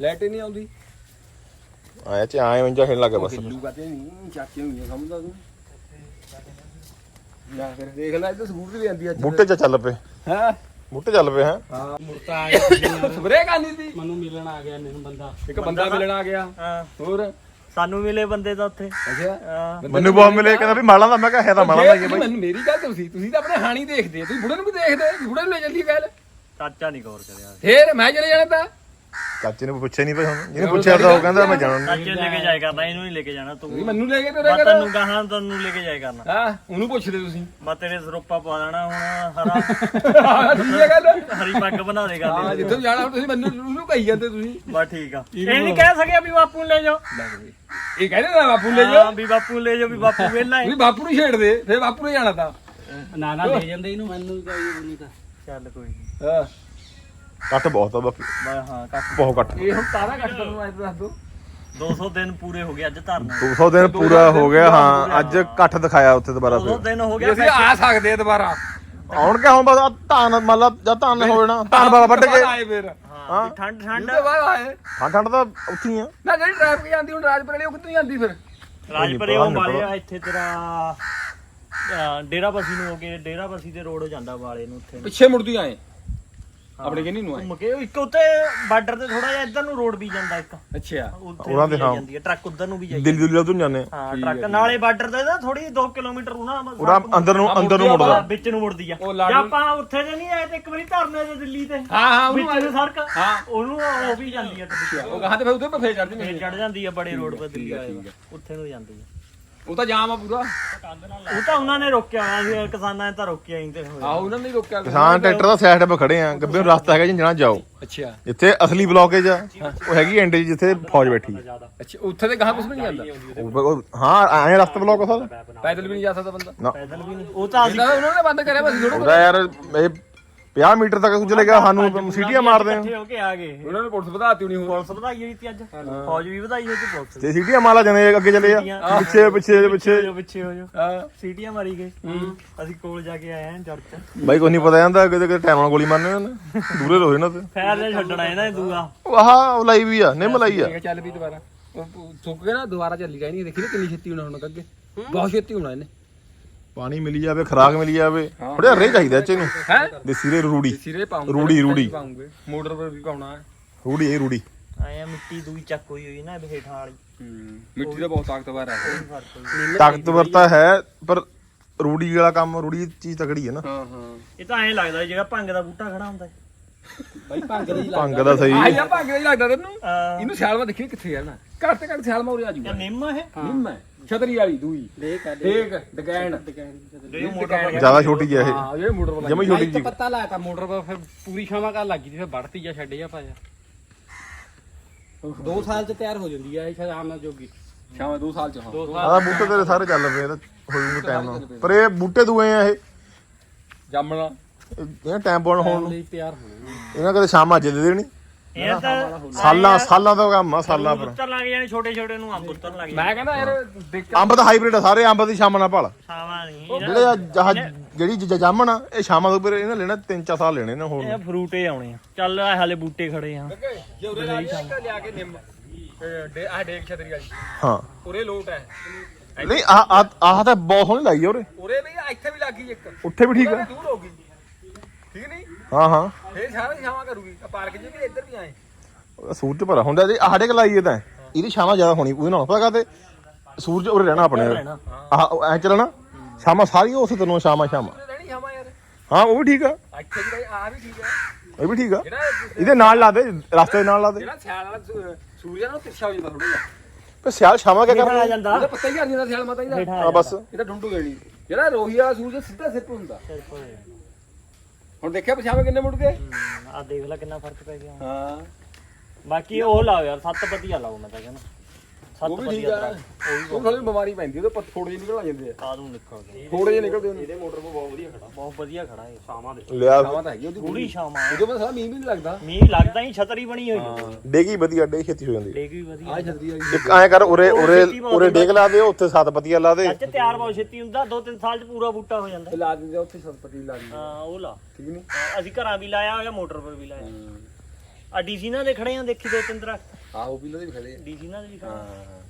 Speaker 6: ਲਾਈਟ ਹੀ ਨਹੀਂ ਆਉਂਦੀ।
Speaker 1: ਆਇਆ ਚ ਆਏ ਮੰਜਾ ਖੇਣ ਲੱਗਾ ਬਸ।
Speaker 6: ਹਿੱਲੂ ਕਾਤੇ ਨਹੀਂ ਚਾਚੇ ਨੂੰ ਨਹੀਂ ਸਮਝਦਾ ਤੂੰ। ਲੈ ਫਿਰ ਦੇਖ ਲੈ ਇੱਧਰ ਸਕੂਟਰ ਵੀ ਆਂਦੀ ਅੱਜ
Speaker 1: ਬੂਟੇ ਚ ਚੱਲ ਪਏ।
Speaker 6: ਹੈ?
Speaker 1: ਬੂਟੇ ਚੱਲ ਪਏ ਹੈ?
Speaker 6: ਹਾਂ।
Speaker 7: ਮੁਰਤਾ ਆ। ਗਿਆ
Speaker 6: ਸਪਰੇ ਕਰਨੀ ਸੀ।
Speaker 7: ਮੈਨੂੰ ਮਿਲਣ ਆ ਗਿਆ ਇਹਨੂੰ ਬੰਦਾ।
Speaker 6: ਇੱਕ ਬੰਦਾ ਮਿਲਣ ਆ ਗਿਆ।
Speaker 7: ਹਾਂ।
Speaker 6: ਹੋਰ?
Speaker 7: ਸਾਨੂੰ ਮਿਲੇ ਬੰਦੇ ਤਾਂ ਉੱਥੇ।
Speaker 6: ਅੱਛਾ।
Speaker 1: ਮੈਨੂੰ ਬਹੁਤ ਮਿਲੇ ਕਹਿੰਦਾ ਵੀ ਮਾਲਾ ਦਾ। ਮੈਂ ਕਿਹਾ ਹੈ ਤਾਂ ਮਾਲਾ ਦਾ ਹੀ ਹੈ ਬਾਈ।
Speaker 6: ਮੈਨੂੰ ਮੇਰੀ ਗੱਲ ਤੁਸੀਂ। ਤੁਸੀਂ ਤਾਂ ਆਪਣੇ ਹਾਣੀ ਦੇਖਦੇ ਤੁਸੀਂ ਬੁੜੇ ਨੂੰ ਵੀ ਦੇਖਦੇ ਬੁੜੇ ਨੂੰ ਲੈ ਜਾਂਦੀ ਗੱਲ।
Speaker 7: ਚਾਚਾ ਨਹੀਂ ਗੌਰ ਕਰਿਆ।
Speaker 6: ਫੇਰ ਮੈਂ ਚਲੇ ਜਾਣਾ ਤਾਂ।
Speaker 1: ਚਾਚੇ ਨੇ ਪੁੱਛਿਆ ਨਹੀਂ ਭਾਈ ਹੁਣ ਜਿਹਨੇ ਪੁੱਛਿਆ ਤਾਂ ਉਹ ਕਹਿੰਦਾ ਮੈਂ ਜਾਣਾ। ਨਹੀਂ
Speaker 7: ਚਾਚੇ ਲੈ ਕੇ ਜਾਇਆ ਕਰਨਾ ਇਹਨੂੰ ਨਹੀਂ ਲੈ ਕੇ ਜਾਣਾ ਤੂੰ।
Speaker 6: ਮੈਨੂੰ ਲੈ ਕੇ
Speaker 7: ਮੈਂ
Speaker 6: ਤੁਰਿਆ
Speaker 7: ਤੈਨੂੰ ਕਹਾਂ ਤੈਨੂੰ ਲੈ ਕੇ ਜਾਇਆ ਕਰਨਾ।
Speaker 6: ਹਾਂ ਉਹਨੂੰ ਪੁੱਛਦੇ ਤੁਸੀਂ।
Speaker 7: ਮੈਂ ਤੇਰੇ ਸਰੋਪਾ ਪਾ ਦੇਣਾ ਹੁਣ ਹਰਾ।
Speaker 6: ਹਾਂ ਠੀਕ ਹੈ ਗੱਲ।
Speaker 7: ਹਰੀ ਪੱਗ ਬਣਾ ਦੇਗਾ
Speaker 6: ਹਾਂ ਜਿੱਥੇ ਵੀ ਜਾਣਾ ਤੁਸੀਂ ਮੈਨੂੰ ਉਹਨੂੰ ਕਹੀ ਜਾਂਦੇ ਤੁਸੀਂ।
Speaker 7: ਬਸ ਠੀਕ ਆ। ਇਹ ਨਹੀਂ ਕਹਿ ਸਕਿਆ ਵੀ ਬਾਪੂ ਨੂੰ ਲੈ ਜਾਓ।
Speaker 6: ਇਹ ਕਹਿੰਦੇ ਨਾ ਬਾਪੂ ਲੈ
Speaker 7: ਹਾਂ
Speaker 6: ਜਾਓ
Speaker 7: ਵੀ ਬਾਪੂ ਨੂੰ ਲੈ ਜਾਓ ਵੀ ਬਾਪੂ ਵੇਲਾ ਹੈ।
Speaker 6: ਤੁਸੀਂ ਬਾਪੂ ਨੂੰ ਛੇੜਦੇ ਫਿਰ ਬਾਪੂ ਨੇ ਜਾਣਾ ਤਾਂ।
Speaker 8: ਨਾ ਨਾ ਲੈ ਜਾਂਦੇ ਇਹਨੂੰ ਮੈਨੂੰ ਚਾਹੀਏ ਨਹੀਂ ਤਾਂ।
Speaker 7: ਚੱਲ ਕੋਈ ਨਹੀਂ
Speaker 6: ਹਾਂ।
Speaker 1: ਕੱਟ ਬਹੁਤ ਆ ਬਾਕੀ
Speaker 7: ਹਾਂ ਕੱਟ
Speaker 1: ਬਹੁਤ ਕੱਟ
Speaker 6: ਇਹ ਹੁਣ ਤਾਰਾ ਕੱਟ ਤੁਹਾਨੂੰ ਐ ਦੱਸ ਦੋ।
Speaker 7: 200 ਦਿਨ ਪੂਰੇ ਹੋ ਗਏ ਅੱਜ ਧਰਨਾ।
Speaker 1: 200 ਦਿਨ ਪੂਰਾ ਹੋ ਗਿਆ ਹਾਂ ਅੱਜ ਕੱਟ ਦਿਖਾਇਆ ਉੱਥੇ ਦੁਬਾਰਾ
Speaker 7: 200
Speaker 1: ਫਿਰ।
Speaker 7: ਦਿਨ ਹੋ ਗਿਆ
Speaker 6: ਅਸੀਂ ਆ ਸਕਦੇ ਆ ਦੁਬਾਰਾ।
Speaker 1: ਆਉਣ ਕੇ ਹੁਣ ਬਸ ਆਹ ਧਾਨ ਮੰਨ ਲਾ ਜਾਂ ਧਾਨ ਹੋ ਜਾਣਾ ਧਾਨ ਬਾਬਾ ਵੱਢ ਕੇ।
Speaker 6: ਆਏ ਫਿਰ।
Speaker 7: ਹਾਂ ਵੀ ਠੰਡ ਠੰਡ।
Speaker 6: ਉਹਦੇ ਬਾਅਦ ਆਏ।
Speaker 1: ਠੰਡ ਠੰਡ ਤਾਂ ਉੱਥੇ ਹੀ ਆ।
Speaker 6: ਨਾ ਜਿਹੜੀ ਟ੍ਰੈਫਿਕ ਜਾਂਦੀ ਹੁਣ ਰਾਜਪੁਰ ਵਾਲੀ ਉਹ ਕਿੱਥੋਂ ਜਾਂਦੀ ਫਿਰ?
Speaker 7: ਰਾਜਪੁਰੇ ਉਹ ਵਾਲੇ ਆ ਇੱਥੇ ਤੇਰਾ ਡੇਰਾ ਬਸੀ ਨੂੰ ਹੋ ਕੇ ਡੇਰਾ ਬਸੀ ਤੇ ਰੋਡ ਜਾਂਦਾ ਵਾਲੇ ਨੂੰ ਉੱਥੇ।
Speaker 6: ਪਿੱਛੇ ਮੁੜਦੀ ਆਏ। ਆਪਣੇ ਕਿੰਨੀ ਨੂੰ ਆਏ?
Speaker 7: ਘੁੰਮ ਕੇ ਉਹ ਇੱਕ ਉੱਤੇ ਬਾਰਡਰ ਤੇ ਥੋੜਾ ਜਿਹਾ ਇੱਧਰ ਨੂੰ ਰੋਡ ਵੀ ਜਾਂਦਾ ਇੱਕ।
Speaker 6: ਅੱਛਾ।
Speaker 7: ਉੱਥੇ
Speaker 1: ਉਹਨਾਂ ਦੇ
Speaker 7: ਵੀ
Speaker 1: ਹਾਂ।
Speaker 7: ਜਾਂਦੀ ਹੈ ਟਰੱਕ ਉੱਧਰ ਨੂੰ ਵੀ ਜਾਈ
Speaker 1: ਦਿੱਲੀ ਦਿੱਲੀ ਤੋਂ ਜਾਂਦੇ ਆ
Speaker 7: ਹਾਂ ਟਰੱਕ ਨਾਲੇ ਬਾਰਡਰ ਤੇ ਨਾ ਥੋੜੀ 2 ਕਿਲੋਮੀਟਰ ਉਹਨਾਂ
Speaker 1: ਪੂਰਾ ਅੰਦਰ ਨੂੰ ਅੰਦਰ ਨੂੰ ਮੁੜਦਾ।
Speaker 7: ਵਿੱਚ ਨੂੰ ਮੁੜਦੀ ਆ।
Speaker 6: ਉਹ
Speaker 7: ਜੇ ਆਪਾਂ ਉੱਥੇ ਤੇ ਨਹੀਂ ਆਏ ਤੇ ਇੱਕ ਵਾਰੀ ਧਰਨੇ ਤੇ ਦਿੱਲੀ ਤੇ।
Speaker 6: ਹਾਂ ਹਾਂ ਉਹਨੂੰ
Speaker 7: ਵਿੱਚ ਨੂੰ ਸੜਕ।
Speaker 6: ਹਾਂ।
Speaker 7: ਉਹਨੂੰ ਉਹ ਵੀ ਜਾਂਦੀ ਆ। ਤੇ
Speaker 6: ਉਹ ਕਹਾਂ ਤੇ ਫਿਰ ਉੱਤੇ ਫੇਰ ਚੜ ਜਾਂਦੇ
Speaker 7: ਚੜ ਜਾਂਦੀ ਆ ਬੜੇ ਰੋਡ 'ਤੇ ਦਿੱਲੀ ਵਾਲੇ। ਉੱਥੇ ਨੂੰ ਜਾਂਦੀ ਆ।
Speaker 6: ਉਹ ਤਾਂ ਜਾਮ ਆ ਪੂਰਾ।
Speaker 7: ਉਹ ਤਾਂ ਉਹਨਾਂ ਨੇ ਰੋਕਿਆ ਹੋਇਆ ਸੀ ਕਿਸਾਨਾਂ ਨੇ ਤਾਂ ਰੋਕਿਆ ਹੀ ਤੇ ਹੋਇਆ।
Speaker 6: ਆਹੋ ਉਹਨਾਂ ਨੇ ਹੀ ਰੋਕਿਆ।
Speaker 1: ਕਿਸਾਨ ਟਰੈਕਟਰ ਦਾ ਸਾਈਡ 'ਤੇ ਖੜੇ ਆ ਗੱਬੇ ਨੂੰ ਰਸਤਾ ਹੈਗਾ ਜਿੰਨਾ ਜਾਓ।
Speaker 6: ਅੱਛਾ।
Speaker 1: ਜਿੱਥੇ ਅਸਲੀ ਬਲੌਕੇਜ ਆ ਉਹ ਹੈਗੀ ਐਂਡ ਜਿੱਥੇ ਫੌਜ ਬੈਠੀ ਆ।
Speaker 6: ਅੱਛਾ ਉੱਥੇ ਤੇ ਗਾਹ ਕੁਝ ਵੀ ਨਹੀਂ ਜਾਂਦਾ?
Speaker 1: ਉਹ- ਉਹ- ਹਾਂ ਐਂ ਰਸਤਾ ਬਲੌਕ ਆ ਸਰ
Speaker 6: ਪੈਦਲ ਵੀ ਨਹੀਂ ਜਾ ਸਕਦਾ ਬੰਦਾ।
Speaker 1: ਨਾ।
Speaker 7: ਪੈਦਲ ਵੀ ਨਹੀਂ ਉਹ ਤਾਂ ਅਸੀਂ
Speaker 6: ਇਹਨਾਂ ਉਹਨਾਂ ਨੇ ਬੰਦ ਕਰਿਆ ਬਸ ਥੋੜਾ
Speaker 1: ਉਹਦਾ ਯਾਰ ਇਹ 50 ਮੀਟਰ ਤੱਕ ਤੂੰ ਚਲੇਗਾ ਸਾਨੂੰ ਸੀਟੀਆਂ ਮਾਰਦੇ ਆ।
Speaker 7: ਇਕੱਠੇ ਹੋ ਕੇ ਆ ਗਏ।
Speaker 6: ਉਹਨਾਂ ਨੇ ਪੁਲਿਸ ਵਧਾਤੀ ਹੋਣੀ ਹੋਰ
Speaker 7: ਪੁਲਿਸ ਵਧਾਈ ਹੋਈ ਸੀ ਅੱਜ। ਫੌਜ ਵੀ ਵਧਾਈ ਹੋਈ ਸੀ ਪੁਲਿਸ
Speaker 1: ਤੇ ਸੀਟੀਆਂ ਮਾਲਾ ਜਾਂਦੇ ਅੱਗੇ ਚਲੇ ਆ। ਪਿੱਛੇ ਪਿੱਛੇ ਪਿੱਛੇ
Speaker 7: ਜੋ ਪਿੱਛੇ। ਹੋ ਜੋ
Speaker 6: ਹਾਂ।
Speaker 7: ਸੀਟੀਆਂ ਮਾਰੀ ਗਏ। ਅਸੀਂ ਕੋਲ ਜਾ ਕੇ ਆਏ ਹਾਂ ਚਰਚ
Speaker 1: ਬਾਈ ਕੋਈ ਨਹੀਂ ਪਤਾ ਜਾਂਦਾ ਕਿਤੇ ਕਿਤੇ ਟਾਈਮ ਨਾਲ ਗੋਲੀ ਮਾਰਨੇ ਉਹਨੇ ਦੂਰੇ ਰਹੋ ਇਹਨਾਂ ਤੇ।
Speaker 7: ਫੈਰ ਨੇ ਛੱਡਣਾ ਇਹਨਾਂ ਨੇ ਦੂਆ।
Speaker 1: ਉਹ ਆਹ ਉਹ ਲਾਈ ਵੀ ਆ ਨਿੰਮ ਲਾਈ ਆ।
Speaker 6: ਚੱਲ ਵੀ ਦੁਬਾਰਾ। ਉਹ ਸੁੱਕ ਗਿਆ ਨਾ ਦੁਬਾਰਾ ਚੱਲੀ ਜਾਣੀ ਦੇਖੀ ਨਾ ਕਿੰਨੀ ਛੇਤੀ ਹੋਣਾ ਹੁਣ ਅੱਗੇ। ਬਹੁਤ ਛੇਤੀ ਹੋਣਾ ਇਹਨੇ।
Speaker 1: ਪਾਣੀ ਮਿਲੀ ਜਾਵੇ ਖਰਾਕ ਮਿਲੀ ਜਾਵੇ ਥੋੜਾ ਰੇ ਚਾਹੀਦਾ ਚ ਇਹਨੂੰ
Speaker 6: ਹੈ?
Speaker 1: ਦੇਸੀ ਰੇ ਰੂੜੀ।
Speaker 6: ਸਿਰੇ ਪਾਉਂਗੇ
Speaker 1: ਰੂੜੀ, ਰੂੜੀ।
Speaker 6: ਪਾਉਂਗੇ। ਮੋਟਰ ਪਰ ਵੀ ਪਾਉਣਾ ਹੈ।
Speaker 1: ਰੂੜੀ ਇਹ ਰੂੜੀ।
Speaker 7: ਆਇਆ ਮਿੱਟੀ ਦੂਈ ਚੱਕ ਹੋਈ ਹੋਈ ਨਾ ਇਹ ਹੇਠਾਂ ਵਾਲੀ।
Speaker 6: ਮਿੱਟੀ ਦਾ ਬਹੁਤ ਤਾਕਤਵਰ ਹੈ।
Speaker 7: ਫ਼ਰਕ ਹੋਈ
Speaker 1: ਤਾਕਤਵਰ ਤਾਂ ਹੈ। ਪਰ ਰੂੜੀ ਵਾਲਾ ਕੰਮ ਰੂੜੀ ਚੀਜ਼ ਤਕੜੀ ਹੈ ਨਾ।
Speaker 6: ਹਾਂ ਹਾਂ।
Speaker 7: ਇਹ ਤਾਂ ਐਂ ਲੱਗਦਾ ਜਿਹੜਾ ਭੰਗ ਦਾ ਬੂਟਾ ਖੜਾ ਹੁੰਦਾ ਹੈ।
Speaker 8: ਬਾਈ ਭੰਗ ਦੇ
Speaker 1: ਭੰਗ ਦਾ ਸਹੀ।
Speaker 6: ਆਇਆ ਭੰਗ ਹੀ ਲੱਗਦਾ ਤੈਨੂੰ। ਇਹਨੂੰ ਸਿਆਲ ਮਾ ਦੇਖੀ ਕਿੱਥੇ ਜਾਣਾ ਘੱਟ ਤੇ ਘੱਟ ਸਿਆਲ ਮਾ ਉਰੇ ਆ
Speaker 7: ਇਹ
Speaker 6: ਜੂਗਾ
Speaker 7: ਨਿੰਮ ਹੈ।
Speaker 6: ਨਿੰਮ ਹੈ ਛਤਰੀ ਵਾਲੀ ਦੂਈ।
Speaker 8: ਦੇਖ ਆ
Speaker 6: ਦੇਖ। ਡਗੈਣ
Speaker 7: ਜਿਹੜੀ ਮੋਟਰ
Speaker 1: ਜ਼ਿਆਦਾ ਛੋਟੀ ਜਿਹੀ ਹੈ
Speaker 6: ਹਾਂ ਇਹ ਮੋਟਰ ਵਾਲਾ।
Speaker 1: ਜਮੀ ਛੋਟੀ ਜੀ
Speaker 8: ਪੱਤਾ ਲਾਇਆ ਤਾਂ ਮੋਟਰ 'ਤੇ ਫਿਰ ਪੂਰੀ ਛਾਵਾਂ ਕਰ ਲੱਗੀ ਸੀ ਫਿਰ ਵੜਤੀ ਜਾਂ ਛੱਡੇ ਜਾਂ। ਪਾਇਆ 2 ਸਾਲ 'ਚ ਤਿਆਰ ਹੋ ਜਾਂਦੀ ਆ ਇਹ ਸ਼ਾਮ ਨਾਲ ਜੋਗੀ।
Speaker 6: ਸ਼ਾਮ 2 ਸਾਲ ਚ ਹਾਂ।
Speaker 8: ਦੋ
Speaker 1: ਆਹ ਬੂਟੇ ਤੇਰੇ ਸਾਰੇ ਚੱਲ ਪਏ ਇਹ ਤਾਂ ਹੋ ਜੂਗੇ ਟਾਈਮ ਨਾਲ। ਪਰ ਇਹ ਬੂਟੇ ਦੂਏ ਆ ਇਹ।
Speaker 6: ਜੰਮਣਾ।
Speaker 1: ਇਹ ਟਾਈਮ ਪਾਉਣ ਹੋਣ ਨੂੰ।
Speaker 8: ਲਈ ਤਿਆਰ ਹੋਣਾ
Speaker 1: ਇਹਨਾਂ ਕਦੇ ਸ਼ਾਮ ਅੱਜ ਦੇ ਦੇਣੀ।
Speaker 7: ਇਹ ਤਾਂ
Speaker 1: ਸਾਲਾਂ ਸਾਲਾਂ ਦਾ ਕੰਮ ਆ ਸਾਲਾਂ ਪਰ।
Speaker 7: ਉੱਤਰ ਲੱਗ ਜਾਣੇ ਛੋਟੇ ਛੋਟੇ ਨੂੰ ਅੰਬ ਉੱਤਰ ਲੱਗ ਜਾਣੇ।
Speaker 6: ਮੈਂ ਕਹਿੰਦਾ ਯਾਰ
Speaker 1: ਅੰਬ ਤਾਂ ਹਾਈਬ੍ਰਿਡ ਆ ਸਾਰੇ ਅੰਬ ਦੀ ਸ਼ਾਮ ਨਾਲ ਭਾਲ।
Speaker 7: ਸਾਵਾ ਨਹੀਂ।
Speaker 1: ਜਿਹੜੇ ਆ ਜਹਾ ਜਿਹੜੀ ਜਾਮਣ ਆ ਇਹ ਸ਼ਾਮਾਂ ਦੇ ਉੱਪਰ ਇਹਨਾਂ ਲੈਣਾ 3-4 ਸਾਲ ਲੈਣੇ ਇਹਨਾਂ ਹੋਰ।
Speaker 7: ਇਹ ਫਰੂਟ ਹੀ ਆਉਣੇ ਆ। ਚੱਲ ਆਹ ਹਾਲੇ ਬੂਟੇ ਖੜੇ ਆ।
Speaker 6: ਜੇ ਉਰੇ ਲਾ ਲਿਆ ਲਿਆ ਕੇ ਨਿੰਮ ਡੇ ਆ ਡੇਕ ਛਤਰੀ ਵਾਲੀ।
Speaker 1: ਹਾਂ।
Speaker 6: ਉਰੇ ਲੋਟ ਹੈ।
Speaker 1: ਨਹੀਂ ਆਹ ਆਹ- ਆਹ ਤਾਂ ਬਹੁਤ ਸੋਹਣੀ ਲਾਈ ਆ ਉਰੇ।
Speaker 6: ਉਰੇ ਵੀ ਇੱਥੇ ਵੀ ਲੱਗੀ ਇੱਕ।
Speaker 1: ਉੱਥੇ ਵੀ ਠੀਕ ਆ।
Speaker 6: ਦੂਰ ਹੋ ਗਈ। ਠੀਕ ਨਹੀਂ?
Speaker 1: ਹਾਂ ਹਾਂ।
Speaker 6: ਫੇਰ ਸਾਰੇ ਛਾਵਾਂ ਕਰੂਗੀ। ਆ ਪਾਰਕ ਜੀ ਵੀ ਇੱਧਰ ਵੀ ਆਏ।
Speaker 1: ਸੂਰਜ ਭਰਾ ਹੁੰਦਾ ਜੇ ਆਹ ਡੇ ਲਾਈਏ ਤਾਂ। ਇਹਦੀ ਛਾਵਾਂ ਜ਼ਿਆਦਾ ਹੋਣੀ ਉਹਦੇ ਨਾਲ ਪਤਾ ਕਾਤੇ ਸੂਰਜ ਉਰੇ ਰਹਿਣਾ ਆਪਣੇ। ਆਹ ਐ ਚੱਲਣਾ ਸ਼ਾਮਾਂ ਸਾਰੀ ਉਸੇ ਤੈਨੂੰ ਸ਼ਾਮਾਂ ਸ਼ਾਮਾਂ
Speaker 6: ਉਰੇ ਰਹਿਣੀ ਛਾਵਾਂ ਯਾਰ।
Speaker 1: ਹਾਂ ਉਹ ਵੀ ਠੀਕ ਆ।
Speaker 6: ਇੱਥੇ ਵੀ ਆ ਵੀ ਠੀਕ ਹੈ
Speaker 1: ਇਹ ਵੀ ਠੀਕ ਆ।
Speaker 6: ਜਿਹੜਾ
Speaker 1: ਇਹਦੇ ਨਾਲ ਲਾ ਦੇ ਰਸਤੇ ਦੇ ਨਾਲ ਲਾ ਦੇ।
Speaker 6: ਜਿਹੜਾ ਸਿਆਲ ਵਾਲਾ ਸੂ- ਸੂਰਜ ਆ ਨਾ ਉਹ ਤਿਰਛਾ ਹੋ ਜਾਂਦਾ ਥੋੜਾ ਜਿਹਾ।
Speaker 1: ਪਰ ਸਿਆਲ ਸ਼ਾਮਾਂ ਕਿਆ
Speaker 7: ਆ
Speaker 1: ਕਰਨਾ
Speaker 7: ਜਾਂਦਾ।
Speaker 6: ਉਹਦਾ ਪੱਤਾ ਹੀ ਨਹੀਂ ਜਾਂਦਾ ਸਿਆਲ ਮਾਤਾ ਇਹਦਾ
Speaker 1: ਆ ਬਸ।
Speaker 6: ਇਹਦਾ ਢੁੰਡੂ ਗਣੀ ਜਿਹੜਾ ਰੋਹੀ ਵਾਲਾ ਸੂਰਜ ਸਿੱਧਾ ਸਿਰ ਤੋਂ ਹੁੰਦਾ। ਹੁਣ ਦੇਖਿਆ ਪਛਾਵੇਂ ਕਿੰਨੇ ਮੁੜ ਗਏ?
Speaker 7: ਆ ਦੇਖ ਲੈ ਕਿੰਨਾ ਫ਼ਰਕ ਪੈ ਗਿਆ
Speaker 6: ਹਾਂ।
Speaker 7: ਬਾਕੀ ਉਹ ਲਾਓ ਯਾਰ ਸੱਤ ਪਤੀਆ ਲਾਓ ਮੈਂ ਤਾਂ ਕਹਿੰਦਾ। ਸੱਤ
Speaker 6: ਉਹ ਵੀ ਠੀਕ ਆ। ਉਹ ਥੋੜੀ ਬਿਮਾਰੀ ਪੈਂਦੀ ਉਹਦੇ ਪੱਤ ਥੋੜੇ ਜਿਹੇ ਨਿਕਲ ਆ ਜਾਂਦੇ ਆ।
Speaker 7: ਕਾਦੂ ਨਿਕਲ ਗਿਆ
Speaker 6: ਥੋੜੇ ਜਿਹੇ ਨਿਕਲਦੇ ਉਹਨੂੰ।
Speaker 7: ਬਹੁਤ ਵਧੀਆ ਖੜਾ। ਹੈ ਸ਼ਾਮਾਂ ਦੇ।
Speaker 1: ਲਿਆ।
Speaker 6: ਛਾਵਾਂ ਤਾਂ ਹੈਗੀ ਉਹਦੀ
Speaker 7: ਪੂਰੀ ਛਾਵਾਂ
Speaker 6: ਉਹਦੇ ਮੈਂ ਸਾਲਾ ਮੀਂਹ ਵੀ ਨਹੀਂ ਲੱਗਦਾ।
Speaker 7: ਮੀਂਹ ਲੱਗਦਾ ਹੀ ਛਤਰੀ ਬਣੀ ਹੋਈ। ਹੈ।
Speaker 1: ਡੇਗੀ ਵਧੀਆ ਡੇ ਛੇਤੀ ਹੋ ਜਾਂਦੀ।
Speaker 7: ਡੇਗ ਵਧੀਆ।
Speaker 6: ਆ ਛਤਰੀ ਵਾਲੀ
Speaker 1: ਇੱਕ ਐਂ ਕਰ ਉਰੇ ਉਰੇ ਉਰੇ ਡੇਗ ਲਾ ਦੇ ਉੱਥੇ ਸੱਤ ਪੱਤੀਆਂ ਲਾ ਦੇ।
Speaker 7: ਅੱਜ ਤਿਆਰ ਬਹੁਤ ਛੇਤੀ ਹੁੰਦਾ ਦੋ ਤਿੰਨ ਸਾਲ ਚ ਪੂਰਾ ਬੂਟਾ ਹੋ ਜਾਂਦਾ।
Speaker 6: ਲਾ ਦਿੰਦੇ ਆ ਉੱਥੇ ਸਤਪਤੀ ਲਾ ਦਿੰਦੇ ਆ।
Speaker 7: ਹਾਂ ਉਹ ਲਾ।
Speaker 6: ਠੀਕ ਨਹੀਂ
Speaker 7: ਅਸੀਂ ਘਰਾਂ ਵੀ ਲਾਇਆ ਹੋਇਆ ਮੋਟਰ ਪਰ ਵੀ ਲਾਇਆ। ਆ ਡੀਸੀ ਨਾਲ ਦੇ ਖੜੇ ਆ ਦੇਖੀ ਦੋ ਤਿੰਨ ਦਰਖਤ।
Speaker 6: ਆਹੋ ਵੀ ਲੋਦੇ ਵੀ ਖੜੇ ਆ।
Speaker 7: ਡੀਸੀ ਨਾਲ ਦੇ ਵੀ ਖੜੇ
Speaker 6: ਹਾਂ